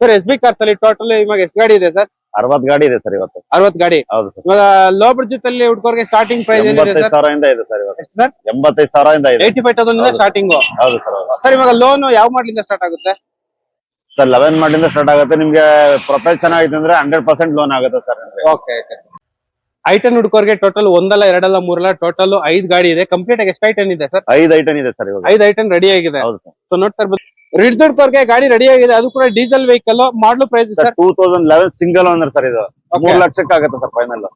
Sir S B cars ಅಲ್ಲಿ total ಇವಾಗ ಎಷ್ಟು ಗಾಡಿ ಇದೆ ಸರ್ ಅರವತ್ ಗಾಡಿ ಇದೆ ಸರ್ ಇವತ್ತು. ಅರವತ್ ಗಾಡಿ. ಹೌದು ಸರ್ ಇವಾಗ ಲೋ ಬ್ರಿಡ್ಜ್ ಅಲ್ಲಿ ಹುಡ್ಕೋರ್ಗೆ ಸ್ಟಾರ್ಟಿಂಗ್ ಪ್ರೈಸ್ ಎಂಬತ್ತೈದು ಸಾವಿರದಿಂದ ಇದೆ ಸರ್ ಇವತ್ತು. ಎಷ್ಟು ಸರ್ ಎಂಬತ್ತೈದು ಸಾವಿರದಿಂದ ಇದೆ. Eighty five thousand. ಸ್ಟಾರ್ಟಿಂಗ್ ಹೌದು ಸರ್ ಸರ್ ಇವಾಗ ಲೋನ್ ಯಾವ ಮಾಡ್ಲಿಂದ ಸ್ಟಾರ್ಟ್ ಆಗುತ್ತೆ? ಸರ್ ಲೆವೆನ್ ಮಾಡಿಂದ ಸ್ಟಾರ್ಟ್ ಆಗುತ್ತೆ. ನಿಮ್ಗೆ ಪ್ರೊಫೈಲ್ ಚೆನ್ನಾಗಿದೆ ಅಂದ್ರೆ ಹಂಡ್ರೆಡ್ ಪರ್ಸೆಂಟ್ ಲೋನ್ ಆಗುತ್ತೆ ಸರ್ ಓಕೆ ಐಟನ್ ಹುಡ್ಕೋರ್ಗೆ ಟೋಟಲ್ ಒಂದಲ್ಲ ಎರಡಲ್ಲ ಮೂರಲ್ಲ ಟೋಟಲ್ ಐದು ಗಾಡಿ ಇದೆ. ಕಂಪ್ಲೀಟ್ ಆಗಿ ಎಷ್ಟು ಐಟನ್ ಇದೆ ಸರ್ ಐದು ಐಟನ್ ಇದೆ ಸರ್ ಇವಾಗ. ಐದು ಐಟನ್ ರೆಡಿ ಆಗಿದೆ. ಹೌದು ಸರ್ ಸೊ ನೋಡ್ತಾ ರಿಡ್ ದುಡ್ಕೋರ್ಗೆ ಗಾಡಿ ರೆಡಿ ಆಗಿದೆ. ಅದು ಕೂಡ diesel vehicle model price sir two thousand eleven single owner sir ಇದು. ಮೂರ್ ಲಕ್ಷಕ್ಕೆ ಆಗುತ್ತೆ ಸರ್ ಫೈನಲ್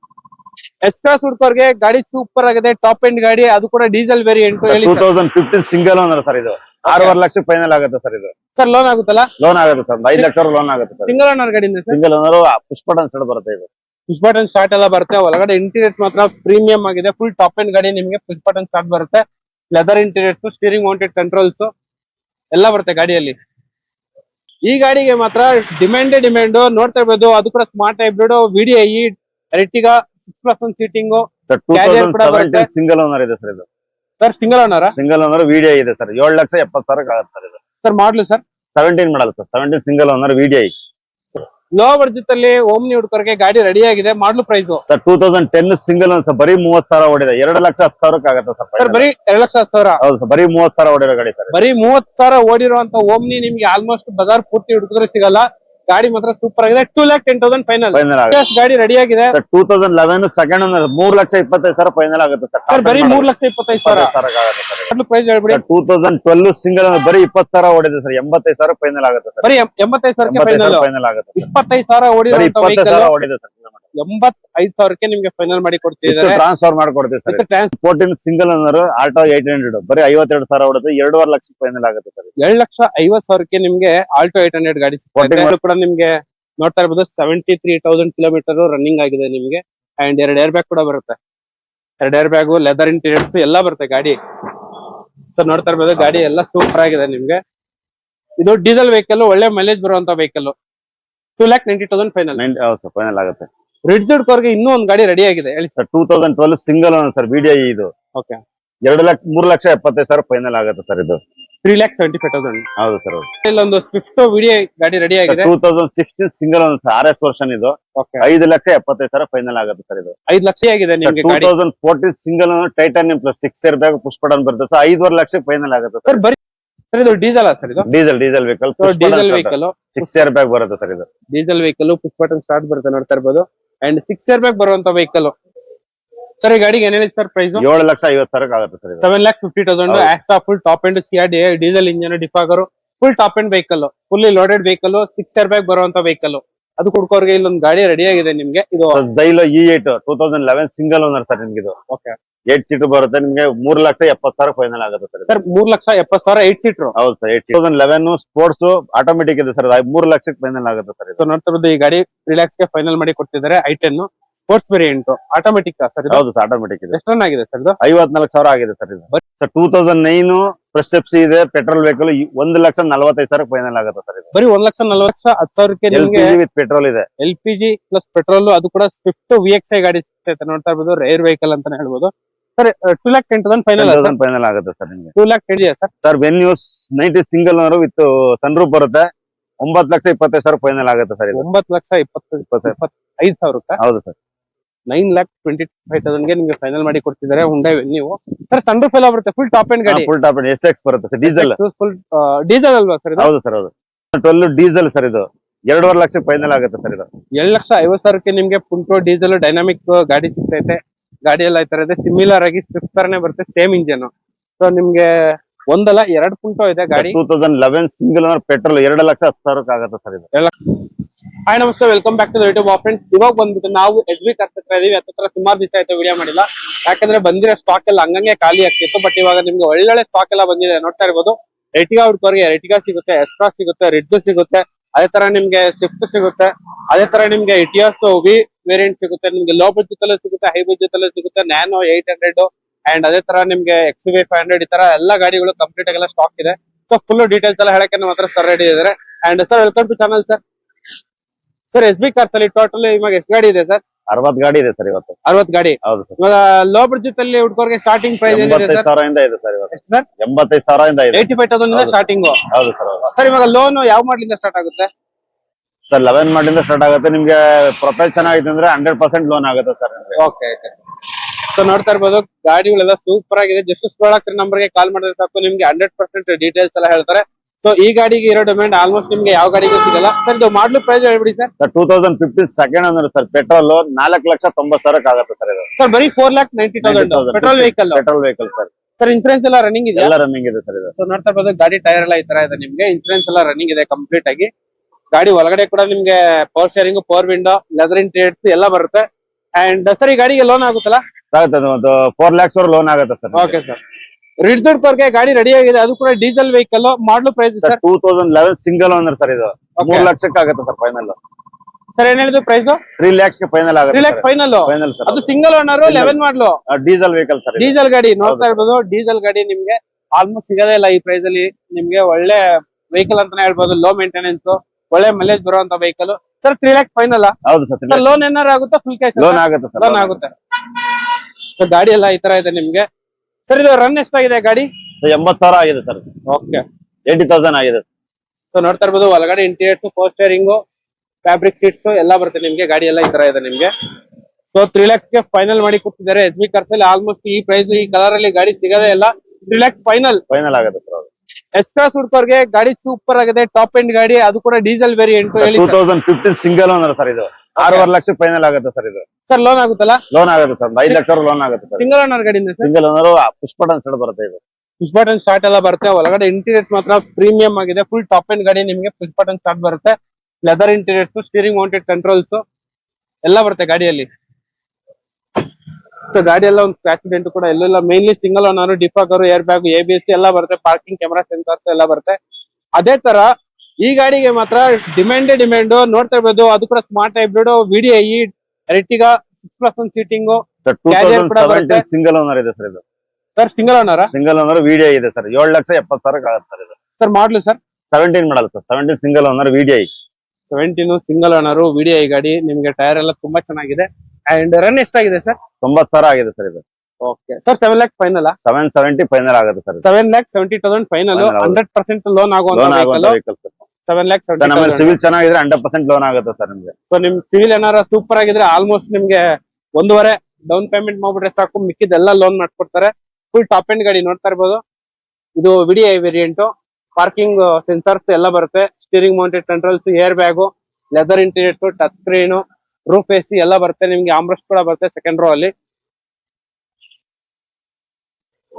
ಎಸ್ ಕ್ಲಾಸ್ ಹುಡ್ಕೋರ್ಗೆ ಗಾಡಿ ಸೂಪರ್ ಆಗಿದೆ. ಟಾಪ್ ಎಂಡ್ ಗಾಡಿ ಅದು ಕೂಡ ಡೀಸೆಲ್ ವೇರಿಯಂಟ್ ಹೇಳಿ two thousand fifteen single owner sir ಇದು. ಆರೂವರೆ ಲಕ್ಷಕ್ಕೆ ಫೈನಲ್ ಆಗುತ್ತೆ ಸರ್ ಇದು. ಸರ್ ಲೋನ್ ಆಗುತ್ತಲ್ಲ? ಲೋನ್ ಆಗುತ್ತೆ ಸರ್ ಐದು ಲಕ್ಷ ಲೋನ್ ಆಗುತ್ತೆ ಸಿಂಗಲ್ ಓನರ್ ಗಾಡಿ single owner push button side ಬರುತ್ತೆ ಇದು. ಪುಷ್ ಬಟನ್ ಸ್ಟಾರ್ಟ್ ಎಲ್ಲ ಬರುತ್ತೆ. ಒಳಗಡೆ ಇಂಟೀರಿಯರ್ಸ್ ಮಾತ್ರ ಪ್ರೀಮಿಯಂ ಆಗಿದೆ. ಫುಲ್ ಟಾಪ್ ಎಂಡ್ ಗಾಡಿ ನಿಮಗೆ ಪುಷ್ ಬಟನ್ ಸ್ಟಾರ್ಟ್ ಬರುತ್ತೆ. Leather interiors steering mounted controls ಎಲ್ಲ ಬರುತ್ತೆ ಗಾಡಿಯಲ್ಲಿ. ಈ ಗಾಡಿಗೆ ಮಾತ್ರ ಡಿಮ್ಯಾಂಡ್ ಡಿಮ್ಯಾಂಡ್ ನೋಡ್ತಾ ಇರ್ಬೋದು. ಅದು ಕೂಡ smart hybrid VDI Ertiga six plus one seating single owner ಇದೆ ಸರ್ ಇದು. Sir single owner single owner VDI ಇದೆ ಸರ್ ಏಳು ಲಕ್ಷ ಎಪ್ಪತ್ತು ಸಾವಿರ ಆಗುತ್ತೆ ಸರ್ ಇದು. Sir model sir seventeen model sir seventeen single owner VDI low budget ಅಲ್ಲಿ ಓಮ್ನಿ ಹುಡುಕರಿಗೆ ಗಾಡಿ ರೆಡಿ ಆಗಿದೆ. Model price sir two thousand ten single sir ಬರೀ ಮೂವತ್ ಸಾವಿರ ಓಡಿದೆ. ಎರಡು ಲಕ್ಷ ಹತ್ತು ಸಾವಿರಕ್ಕೆ ಆಗುತ್ತೆ ಸರ್ ಸರ್ ಬರೀ ಎರಡು ಲಕ್ಷ ಹತ್ತು ಸಾವಿರ. ಹೌದು ಸರ್ ಬರೀ ಮೂವತ್ ಸಾವಿರ ಓಡಿರೋ ಗಾಡಿ ಸರ್. ಬರೀ ಮೂವತ್ ಸಾವಿರ ಓಡಿರುವಂತ ಓಮ್ನಿ ನಿಮ್ಗೆ ಆಲ್ಮೋಸ್ಟ್ ಬಜಾರ್ ಪೂರ್ತಿ ಹುಡುಕಿದ್ರೆ ಸಿಗಲ್ಲ. ಗಾಡಿ ಮಾತ್ರ ಸೂಪರ್ ಆಗಿದೆ. Two lakh ten thousand final final ಆಗುತ್ತೆ. ಗಾಡಿ ರೆಡಿ ಆಗಿದೆ. Sir two thousand eleven second ಮೂರ್ ಲಕ್ಷ ಇಪ್ಪತ್ತೈದು ಸಾವಿರ ಫೈನಲ್ ಆಗುತ್ತೆ ಸರ್ ಬರೀ ಮೂರ್ ಲಕ್ಷ ಇಪ್ಪತ್ತೈದು ಸಾವಿರ. ಪ್ರೈಸ್ ಹೇಳ್ಬಿಡಿ. ಟೂ ತೌಸಂಡ್ ಟ್ವೆಲ್ ಸಿಂಗಲ್ ಅಂದ್ರೆ ಬರೀ ಇಪ್ಪತ್ತು ಸಾವಿರ ಓಡಿದೆ ಸರ್ ಎಂಬತ್ತೈದು ಸಾವಿರ ಫೈನಲ್ ಆಗುತ್ತೆ ಸರ್ ಬರೀ ಎಂಬತ್ತೈದು ಸಾವಿರ ಫೈನಲ್ ಆಗುತ್ತೆ. ಇಪ್ಪತ್ತೈದು ಸಾವಿರ ಓಡಿರುವಂತ ಇಪ್ಪತ್ತೈದು ಸಾವಿರ ಓಡಿದೆ ಸರ್ ಎಂಬತ್ತೈದು ಸಾವಿರಕ್ಕೆ ನಿಮ್ಗೆ ಫೈನಲ್ ಮಾಡಿ ಕೊಡ್ತಿದ್ದಾರೆ. ಟ್ರಾನ್ಸ್ಫರ್ ಮಾಡ್ಕೊಡ್ತೀವಿ ಸರ್. ಫೋರ್ಟೀನ್ ಸಿಂಗಲ್ ಅನ್ನೋರು ಆಲ್ಟೋ ಏಟ್ ಹಂಡ್ರೆಡ್ ಬರೀ ಐವತ್ತೆರಡು ಸಾವಿರ ಹೊಡೆದು ಎರಡೂವರೆ ಲಕ್ಷ ಫೈನಲ್ ಆಗುತ್ತೆ ಸರ್ ಎರಡ್ ಲಕ್ಷ ಐವತ್ ಸಾವಿರಕ್ಕೆ ನಿಮ್ಗೆ ಆಲ್ಟೋ ಏಟ್ ಹಂಡ್ರೆಡ್ ಗಾಡಿ ಸಿಗುತ್ತೆ ಕೂಡ ನಿಮ್ಗೆ ನೋಡ್ತಾ ಇರ್ಬೋದು seventy three thousand kilometre running ಆಗಿದೆ ನಿಮ್ಗೆ. ಅಂಡ್ ಎರಡು ಏರ್ ಬ್ಯಾಗ್ ಕೂಡ ಬರುತ್ತೆ. ಎರಡು ಏರ್ ಬ್ಯಾಗು ಲೆದರ್ ಇಂಟೀರಿಯರ್ಸ್ ಎಲ್ಲ ಬರುತ್ತೆ ಗಾಡಿ. ಸರ್ ನೋಡ್ತಾ ಇರ್ಬೋದು ಗಾಡಿ ಎಲ್ಲ ಸೂಪರ್ ಆಗಿದೆ ನಿಮ್ಗೆ. ಇದು ಡೀಸೆಲ್ ವೆಹಿಕಲ್ ಒಳ್ಳೆ ಮೈಲೇಜ್ ಬರುವಂತ vehicle two lakh ninety thousand final final ಆಗುತ್ತೆ. ರಿಡ್ಜ್ ಕೋರ್ಗೆ ಇನ್ನೂ ಒಂದು ಗಾಡಿ ರೆಡಿ ಆಗಿದೆ. ಹೇಳಿ sir two thousand twelve single ಅನ್ನೋ ಸರ್ ವಿಡಿಐ ಇದು. ಓಕೆ ಎರಡು ಲಕ್ಷ ಮೂರು ಲಕ್ಷ ಎಪ್ಪತ್ತೈದು ಸಾವಿರ ಫೈನಲ್ ಆಗುತ್ತೆ ಸರ್ ಇದು. Three lakh seventy five thousand ಹೌದು ಸರ್ ಇಲ್ಲೊಂದು ಸ್ವಿಫ್ಟ್ ವಿಡಿಯೋ ಗಾಡಿ ರೆಡಿ ಆಗಿದೆ. ಟೂ ತೌಸಂಡ್ ಸಿಕ್ಸ್ಟೀನ್ ಸಿಂಗಲ್ ಅನ್ನೋ ಸರ್ ಆರ್ ಎಸ್ ವರ್ಷನ್ ಇದು. ಓಕೆ ಐದು ಲಕ್ಷ ಎಪ್ಪತ್ತೈದು ಸಾವಿರ ಫೈನಲ್ ಆಗುತ್ತೆ ಸರ್ ಇದು. ಐದು ಲಕ್ಷ ಆಗಿದೆ ನಿಮ್ಗೆ two thousand fourteen single Titan titanium plus six airbag push button ಬರುತ್ತೆ ಸರ್ ಐದುವರೆ ಲಕ್ಷ ಫೈನಲ್ ಆಗುತ್ತೆ ಸರ್ ಸರ್ ಬರೀ ಸರ್ ಇದು ಡೀಸೆಲ್ ಸರ್ ಇದು? Diesel diesel vehicle diesel vehicle six airbag ಬರುತ್ತೆ ಸರ್ ಇದು. Diesel vehicle push button start ಬರುತ್ತೆ ನೋಡ್ತಾ ಇರ್ಬೋದು. ಅಂಡ್ ಸಿಕ್ಸ್ ಇಯರ್ ಬ್ಯಾಕ್ ಬರುವಂತ ವೆಹಿಕಲ್ ಸರ್ ಈ ಗಾಡಿಗೆ ಏನೇಳಿ ಸರ್ ಪ್ರೈಸ್ ಏಳು ಲಕ್ಷ ಐವತ್ತು ಸಾವಿರ ಆಗುತ್ತೆ ಸರ್ ಇದು. ಸೆವೆನ್ ಲ್ಯಾಕ್ ಫಿಫ್ಟಿ ತೌಸಂಡ್ ಹೌದು. Asta full top end C R D diesel engine defogger full top end vehicle fully loaded vehicle six airbag ಬರುವಂತ ವೆಹಿಕಲ್ ಅದು ಕುಡ್ಕೋರ್ಗೆ ಇಲ್ಲೊಂದು ಗಾಡಿ ರೆಡಿ ಆಗಿದೆ ನಿಮ್ಗೆ. ಇದು Xylo E eight two thousand eleven single owner sir ನಿಮ್ಗೆ ಇದು ಓಕೆ ಏಟ್ ಸೀಟ್ ಬರುತ್ತೆ ನಿಮ್ಗೆ ಮೂರ್ ಲಕ್ಷ ಎಪ್ಪತ್ ಸಾವಿರ ಫೈನಲ್ ಆಗುತ್ತೆ ಸರ್ ಸರ್ ಮೂರ್ ಲಕ್ಷ ಎಪ್ಪತ್ ಸಾವಿರ ಏಟ್ ಸೀಟ್ ಹೌದು sir eight thousand eleven sports automatic ಇದೆ ಸರ್ ಮೂರ್ ಲಕ್ಷಕ್ಕೆ ಫೈನಲ್ ಆಗುತ್ತೆ ಸರ್ ಸೊ ನೋಡ್ತಾ ಇರೋದು ಈ ಗಾಡಿ ರಿಲ್ಯಾಕ್ಸ್ಗೆ ಫೈನಲ್ ಮಾಡಿ ಕೊಡ್ತಿದ್ದಾರೆ I ten sports variant automatic sir ಹೌದು ಸರ್ ಆಟೋಮೆಟಿಕ್ ಇದೆ. ಎಷ್ಟು ರನ್ ಆಗಿದೆ ಸರ್ ಇದು? ಐವತ್ನಾಲ್ಕು ಸಾವಿರ ಆಗಿದೆ ಸರ್ ಇದು. ಸರ್ ಟೂ ತೌಸಂಡ್ ನೈನ್ ಪ್ರೆಸ್ ಇದೆ ಪೆಟ್ರೋಲ್ ವೆಹಿಕಲ್ ಒಂದು ಲಕ್ಷ ನಲವತ್ತೈದು ಸಾವಿರ ಫೈನಲ್ ಆಗುತ್ತೆ ಸರ್ ಇದು. ಬರೀ ಒಂದ್ ಲಕ್ಷ ನಲ್ವತ್ತು ಲಕ್ಷ ಹತ್ತು ಸಾವಿರಕ್ಕೆ ನಿಮ್ಗೆ ವಿತ್ ಪೆಟ್ರೋಲ್ ಇದೆ. L P G plus petrol ಅದು ಕೂಡ ಸ್ವಿಫ್ಟ್ ವಿ ಎಕ್ಸ್ ಐ ಗಾಡಿ ಸಿಗ್ತೈತೆ ನೋಡ್ತಾ ಇರ್ಬೋದು ರೇರ್ ವೆಹಿಕಲ್ ಅಂತಾನೆ ಹೇಳ್ಬೋದು. Sir two lakh ten thousand final final ಆಗುತ್ತೆ ಸರ್ ನಿಮಗೆ. Two lakh ten sir? Sir venues ninety single ಅವರು ವಿತ್ ಸನ್ರೂಪ್ ಬರುತ್ತೆ. ಒಂಬತ್ತು ಲಕ್ಷ ಇಪ್ಪತ್ತೈದು ಸಾವಿರ ಫೈನಲ್ ಆಗುತ್ತೆ ಸರ್ ಇದು. ಒಂಬತ್ತು ಲಕ್ಷ ಇಪ್ಪತ್ತು ಇಪ್ಪತ್ತೈದು. ಸಾವಿರ ಹೌದು sir. Nine lakh twenty five ತೌಸಂಡ್ಗೆ ನಿಮ್ಗೆ ಫೈನಲ್ ಮಾಡಿ ಕೊಡ್ತಿದ್ದಾರೆ ಹುಂಡೈ ನೀವು. ಸರ್ ಸನ್ ರೂಫ್ ಎಲ್ಲ ಬರುತ್ತೆ ಫುಲ್ ಟಾಪ್ ಎಂಡ್ ಗಾಡಿ ಫುಲ್ ಟಾಪ್ ಎಸ್ ಎಕ್ಸ್ ಬರುತ್ತೆ ಸರ್ ಡೀಸೆಲ್ ಫುಲ್ ಡೀಸೆಲ್ ಅಲ್ವಾ ಸರ್ ಇದು? ಹೌದು ಸರ್ ಹೌದು. ಟ್ವೆಲ್ ಡೀಸೆಲ್ ಸರ್ ಇದು. ಎರಡೂವರೆ ಲಕ್ಷ ಫೈನಲ್ ಆಗುತ್ತೆ ಸರ್ ಇದು. ಎರಡು ಲಕ್ಷ ಐವತ್ತು ಸಾವಿರಕ್ಕೆ ನಿಮ್ಗೆ ಪುಂಟೋ ಡೀಸೆಲ್ ಡೈನಾಮಿಕ್ ಗಾಡಿ ಸಿಗ್ತೈತೆ. ಗಾಡಿ ಎಲ್ಲ ಈ ತರ ಇದೆ. ಸಿಮಿಲರ್ ಆಗಿ ಸ್ವಿಫ್ಟ್ ತರನೇ ಬರುತ್ತೆ ಸೇಮ್ ಇಂಜಿನ್ ಸೊ ನಿಮ್ಗೆ ಒಂದಲ್ಲ ಎರಡು ಪುಂಟೋ ಇದೆ ಗಾಡಿ. ಟೂ ತೌಸಂಡ್ ಲೆವೆನ್ ಸಿಂಗಲ್ ಅಂದ್ರೆ ಪೆಟ್ರೋಲ್ ಎರಡು ಲಕ್ಷ ಹತ್ತು ಸಾವಿರಕ್ಕೆ ಆಗುತ್ತೆ ಸರ್ ಇದು. ಹಾಯ್ ನಮಸ್ತೆ. Welcome back to YouTube friends ಇವಾಗ ಬಂದ್ಬಿಟ್ಟು ನಾವು ಎಸ್ ಬಿ ಇದೀವಿ. ಹತ್ರ ಸುಮಾರು ದಿವಸ ಆಯ್ತು ವಿಡಿಯೋ ಮಾಡಿಲ್ಲ. ಯಾಕಂದ್ರೆ ಬಂದಿರೋ ಸ್ಟಾಕ್ ಎಲ್ಲ ಹಂಗಂಗೆ ಖಾಲಿ ಆಗ್ತಿತ್ತು. ಬಟ್ ಇವಾಗ ನಿಮ್ಗೆ ಒಳ್ಳೊಳ್ಳೆ ಸ್ಟಾಕ್ ಎಲ್ಲ ಬಂದಿದೆ. ನೋಡ್ತಾ ಇರ್ಬೋದು. ಎಟಿಗಾ ಹುಡ್ಕೋರ್ಗೆ ಎಟಿಗಾ ಸಿಗುತ್ತೆ ಎಸ್ಟ್ರಾ ಸಿಗುತ್ತೆ ರಿಡ್ ಸಿಗುತ್ತೆ. ಅದೇ ತರ ನಿಮ್ಗೆ ಸ್ವಿಫ್ಟ್ ಸಿಗುತ್ತೆ. ಅದೇ ತರ ನಿಮ್ಗೆ ಇಟಿಯಾಸ್ ವಿ ವೇರಿಯಂಟ್ ಸಿಗುತ್ತೆ. ನಿಮ್ಗೆ ಲೋ ಬಜೆಟ್ ಅಲ್ಲೂ ಸಿಗುತ್ತೆ ಹೈ ಬಜೆಟ್ ಅಲ್ಲೂ ಸಿಗುತ್ತೆ. ನ್ಯಾನೋ ಏಟ್ ಹಂಡ್ರೆಡ್ ಅಂಡ್ ಅದೇ ತರ ನಿಮ್ಗೆ ಎಕ್ಸ್ ವಿ ಫೈವ್ ಹಂಡ್ರೆಡ್ ಈ ತರ ಎಲ್ಲ ಗಾಡಿಗಳು ಕಂಪ್ಲೀಟ್ ಆಗಿ ಸ್ಟಾಕ್ ಇದೆ. ಸೊ ಫುಲ್ ಡೀಟೇಲ್ಸ್ ಎಲ್ಲ ಹೇಳಕ್ಕೆ ನಮ್ಮ ಹತ್ರ ಸರ್ ರೆಡಿ ಇದಾರೆ and sir welcome to channel sir sir S B cars ಅಲ್ಲಿ ಟೋಟಲ್ ಇವಾಗ ಎಷ್ಟು ಗಾಡಿ ಇದೆ ಸರ್ ಅರವತ್ ಗಾಡಿ ಇದೆ ಸರ್ ಇವತ್ತು. ಅರವತ್ ಗಾಡಿ. ಹೌದು ಸರ್ ಇವಾಗ ಲೋ ಬಡ್ಜೆಟ್ ಅಲ್ಲಿ ಹುಡ್ಕೋರ್ಗೆ ಸ್ಟಾರ್ಟಿಂಗ್ ಪ್ರೈಸ್ ಎಂಬತ್ತೈದು ಸಾವಿರದಿಂದ ಇದೆ ಸರ್ ಇವತ್ತು. ಎಷ್ಟು ಸರ್ ಎಂಬತ್ತೈದು ಸಾವಿರದಿಂದ ಇದೆ. ಏಯ್ಟಿ ಫೈವ್ ತೌಸಂಡ್ ಸ್ಟಾರ್ಟಿಂಗ್ ಹೌದು ಸರ್ ಸರ್ ಇವಾಗ ಲೋನ್ ಯಾವ ಮಾಡ್ಲಿಂದ ಸ್ಟಾರ್ಟ್ ಆಗುತ್ತೆ? ಸರ್ ಲೆವೆನ್ ಮಾಡಿಂದ ಸ್ಟಾರ್ಟ್ ಆಗುತ್ತೆ. ನಿಮ್ಗೆ ಪ್ರೊಫೈಲ್ ಚೆನ್ನಾಗಿದೆ ಅಂದ್ರೆ ಹಂಡ್ರೆಡ್ ಪರ್ಸೆಂಟ್ ಲೋನ್ ಆಗುತ್ತೆ ಸರ್ ಓಕೆ ಸೊ ನೋಡ್ತಾ ಇರ್ಬೋದು ಗಾಡಿಗಳೆಲ್ಲ ಸೂಪರ್ ಆಗಿದೆ. ಜಸ್ಟ್ ಸ್ಕ್ರೋಲ್ ಆಗ್ತಿರೋ ನಂಬರ್ಗೆ ಕಾಲ್ ಮಾಡಿದ್ರೆ ಸಾಕು. ನಿಮ್ಗೆ ಹಂಡ್ರೆಡ್ ಪರ್ಸೆಂಟ್ ಡೀಟೇಲ್ಸ್ ಎಲ್ಲ ಹೇಳ್ತಾರೆ. ಸೊ ಈ ಗಾಡಿಗೆ ಇರೋ ಡಿಮ್ಯಾಂಡ್ ಆಲ್ಮೋಸ್ಟ್ ನಿಮ್ಗೆ ಯಾವ ಗಾಡಿಗೂ ಸಿಗಲ್ಲ. ಸರ್ ಇದು ಮಾಡ್ಲು ಪ್ರೈಸ್ ಹೇಳ್ಬಿಡಿ sir. Sir two thousand fifteen second ಅಂದ್ರೆ ಸರ್ ಪೆಟ್ರೋಲ್ ನಾಲ್ಕು ಲಕ್ಷ ತೊಂಬತ್ತು ಸಾವಿರಕ್ಕೆ ಆಗುತ್ತೆ ಸರ್ ಇದು. ಸರ್ ಬರೀ four lakh ninety thousand petrol vehicle petrol vehicle sir sir insurance ಎಲ್ಲ ರನ್ನಿಂಗ್ ಇದೆ ಎಲ್ಲ ರನ್ನಿಂಗ್ ಇದೆ ಸರ್ ಇದು. ಸೊ ನೋಡ್ತಾ ಇರ್ಬೋದು ಗಾಡಿ ಟೈರ್ ಎಲ್ಲ ಈ ತರ ಇದೆ ನಿಮ್ಗೆ. ಇನ್ಸೂರೆನ್ಸ್ ಎಲ್ಲ ರನ್ನಿಂಗ್ ಇದೆ ಕಂಪ್ಲೀಟ್ ಆಗಿ. ಗಾಡಿ ಒಳಗಡೆ ಕೂಡ ನಿಮ್ಗೆ power steering power window leather seats ಎಲ್ಲ ಬರುತ್ತೆ. ಅಂಡ್ ಸರ್ ಈ ಗಾಡಿಗೆ ಲೋನ್ ಆಗುತ್ತಲ್ಲ? ಆಗುತ್ತೆ ಅದು ಒಂದು ಫೋರ್ ಲ್ಯಾಕ್ಸ್ ಲೋನ್ ಆಗುತ್ತೆ ಸರ್. ಓಕೆ ಸರ್ ರಿಡ್ದುಡ್ಕೋರ್ಗೆ ಗಾಡಿ ರೆಡಿ ಆಗಿದೆ. ಅದು ಕೂಡ diesel vehicle model price sir two thousand eleven single owner sir ಇದು. ಮೂರ್ ಲಕ್ಷಕ್ಕೆ ಆಗುತ್ತೆ ಸರ್ ಫೈನಲ್ ಸರ್ ಏನ್ ಹೇಳಿದ್ರು price three lakhs final three ಆಗುತ್ತೆ ಲ್ಯಾಕ್ ಫೈನಲ್ ಫೈನಲ್ ಸರ್ ಅದು single owner eleven model diesel vehicle sir diesel ಗಾಡಿ. ನೋಡ್ತಾ ಇರ್ಬೋದು ಡೀಸೆಲ್ ಗಾಡಿ ನಿಮ್ಗೆ ಆಲ್ಮೋಸ್ಟ್ ಸಿಗದೇ ಇಲ್ಲ ಈ ಪ್ರೈಸ್ ಅಲ್ಲಿ. ನಿಮ್ಗೆ ಒಳ್ಳೆ ವೆಹಿಕಲ್ ಅಂತಾನೆ ಹೇಳ್ಬೋದು ಲೋ ಮೇಂಟೆನೆನ್ಸ್ ಒಳ್ಳೆ ಮೈಲೇಜ್ ಬರುವಂತ vehicle sir three lakh final ಹೌದು ಸರ್ ಲೋನ್ ಏನಾರು ಆಗುತ್ತಾ ಫುಲ್ ಕ್ಯಾಶ್ ಲೋನ್ ಆಗುತ್ತೆ ಲೋನ್ ಆಗುತ್ತೆ. ಗಾಡಿ ಎಲ್ಲ ಈ ತರ ಇದೆ ನಿಮ್ಗೆ. ಸರ್ ಇದು ರನ್ ಎಷ್ಟಾಗಿದೆ ಗಾಡಿ? ಎಂಬತ್ತು ಸಾವಿರ ಆಗಿದೆ ಸರ್ ಓಕೆ ಏಯ್ಟಿ ತೌಸಂಡ್ ಆಗಿದೆ ಸೊ ನೋಡ್ತಾ ಇರ್ಬೋದು ಒಳಗಡೆ interiors power steering fabric seats ಎಲ್ಲ ಬರುತ್ತೆ ನಿಮ್ಗೆ. ಗಾಡಿ ಎಲ್ಲ ಈ ತರ ಇದೆ ನಿಮ್ಗೆ. ಸೊ ತ್ರೀ ಲ್ಯಾಕ್ಸ್ಗೆ ಫೈನಲ್ ಮಾಡಿ ಕೊಟ್ಟಿದ್ದಾರೆ. ಎಸ್ ಬಿ ಕಾರ್ಸ್ ಅಲ್ಲಿ ಆಲ್ಮೋಸ್ಟ್ ಈ ಪ್ರೈಸ್ ಈ ಕಲರ್ ಅಲ್ಲಿ ಗಾಡಿ ಸಿಗದೇ ಇಲ್ಲ. ತ್ರೀ ಲ್ಯಾಕ್ಸ್ ಫೈನಲ್ ಫೈನಲ್ ಆಗುತ್ತೆ ಸರ್ ಎಕ್ಸ್ಟ್ರಾ ಹುಡ್ಕೋರ್ಗೆ ಗಾಡಿ ಸೂಪರ್ ಆಗಿದೆ ಟಾಪ್ ಎಂಡ್ ಗಾಡಿ ಅದು ಕೂಡ diesel variant two thousand fifteen single owner sir ಇದು. ಆರೂವರೆ ಲಕ್ಷ ಫೈನಲ್ ಆಗುತ್ತೆ ಸರ್ ಇದು. ಸರ್ ಲೋನ್ ಆಗುತ್ತಲ್ಲ? ಲೋನ್ ಆಗುತ್ತೆ ಸರ್ ಐದು ಲಕ್ಷ ಲೋನ್ ಆಗುತ್ತೆ ಸಿಂಗಲ್ ಓನರ್ ಗಾಡಿ single owner push button side ಬರುತ್ತೆ ಇದು. ಪುಷ್ ಬಟನ್ ಸ್ಟಾರ್ಟ್ ಎಲ್ಲ ಬರುತ್ತೆ ಒಳಗಡೆ ಇಂಟೀರಿಯರ್ಸ್ ಮಾತ್ರ ಪ್ರೀಮಿಯಂ ಆಗಿದೆ ಫುಲ್ ಟಾಪ್ ಎಂಡ್ ಗಾಡಿ ನಿಮಗೆ ಪುಷ್ ಬಟನ್ ಸ್ಟಾರ್ಟ್ ಬರುತ್ತೆ. Leather interiors steering mounted controls ಎಲ್ಲ ಬರುತ್ತೆ ಗಾಡಿಯಲ್ಲಿ. ಸೊ ಗಾಡಿ ಎಲ್ಲ ಒಂದು ಆಕ್ಸಿಡೆಂಟ್ ಕೂಡ. ಎಲ್ಲೆಲ್ಲ mainly single owner defogger air bag A B S ಎಲ್ಲ ಬರುತ್ತೆ. ಪಾರ್ಕಿಂಗ್ ಕ್ಯಾಮೆರಾ ಸೆನ್ಸರ್ಸ್ ಎಲ್ಲ ಬರುತ್ತೆ. ಅದೇ ತರ ಈ ಗಾಡಿಗೆ ಮಾತ್ರ ಡಿಮ್ಯಾಂಡ್ ಡಿಮ್ಯಾಂಡ್ ನೋಡ್ತಾ ಇರ್ಬೋದು. ಅದು ಕೂಡ smart hybrid V D I Ertiga six plus one seating. Single owner ಇದೆ ಸರ್ ಇದು. Sir single owner single owner video ಇದೆ ಸರ್ ಏಳು ಲಕ್ಷ ಎಪ್ಪತ್ತು ಸಾವಿರ ಸರ್ ಇದು. Sir model sir seventeen model sir seventeen single owner VDI seventeen single owner V D I ಗಾಡಿ ನಿಮ್ಗೆ ಟೈರ್ ಎಲ್ಲ ತುಂಬಾ ಚೆನ್ನಾಗಿದೆ. ಅಂಡ್ ರನ್ ಎಷ್ಟಾಗಿದೆ ಸರ್ ತೊಂಬತ್ತು ಸಾವಿರ ಆಗಿದೆ ಸರ್ ಇದು. Okay sir seven lakh final seven seventy final ಆಗುತ್ತೆ sir seven lakh seventy thousand final. Hundred percent loan ಆಗುವಂತ sir seven lakh seventy CIBIL ಚೆನ್ನಾಗಿದ್ರೆ ಹಂಡ್ರೆಡ್ ಪರ್ಸೆಂಟ್ ಲೋನ್ ಆಗುತ್ತೆ ಸರ್ ನಿಮ್ಗೆ. ಸೊ ನಿಮ್ ಸಿವಿಲ್ ಏನಾರ ಸೂಪರ್ ಆಗಿದ್ರೆ ಆಲ್ಮೋಸ್ಟ್ ನಿಮ್ಗೆ ಒಂದೂವರೆ ಡೌನ್ ಪೇಮೆಂಟ್ ಮಾಡ್ಬಿಟ್ರೆ ಸಾಕು. ಮಿಕ್ಕಿದೆಲ್ಲ ಲೋನ್ ಮಾಡ್ಕೊಡ್ತಾರೆ. ಫುಲ್ ಟಾಪ್ ಎಂಡ್ ಗಾಡಿ ನೋಡ್ತಾ ಇರ್ಬೋದು. ಇದು ವಿಡಿಐ ವೇರಿಯಂಟ್ ಪಾರ್ಕಿಂಗ್ ಸೆನ್ಸರ್ಸ್ ಎಲ್ಲ ಬರುತ್ತೆ. Steering mounted controls air bag leather interiors touch screen roof AC ಎಲ್ಲ ಬರುತ್ತೆ. ನಿಮ್ಗೆ ಆಮ್ರಸ್ಟ್ ಕೂಡ ಬರುತ್ತೆ ಸೆಕೆಂಡ್ ರೋ ಅಲ್ಲಿ.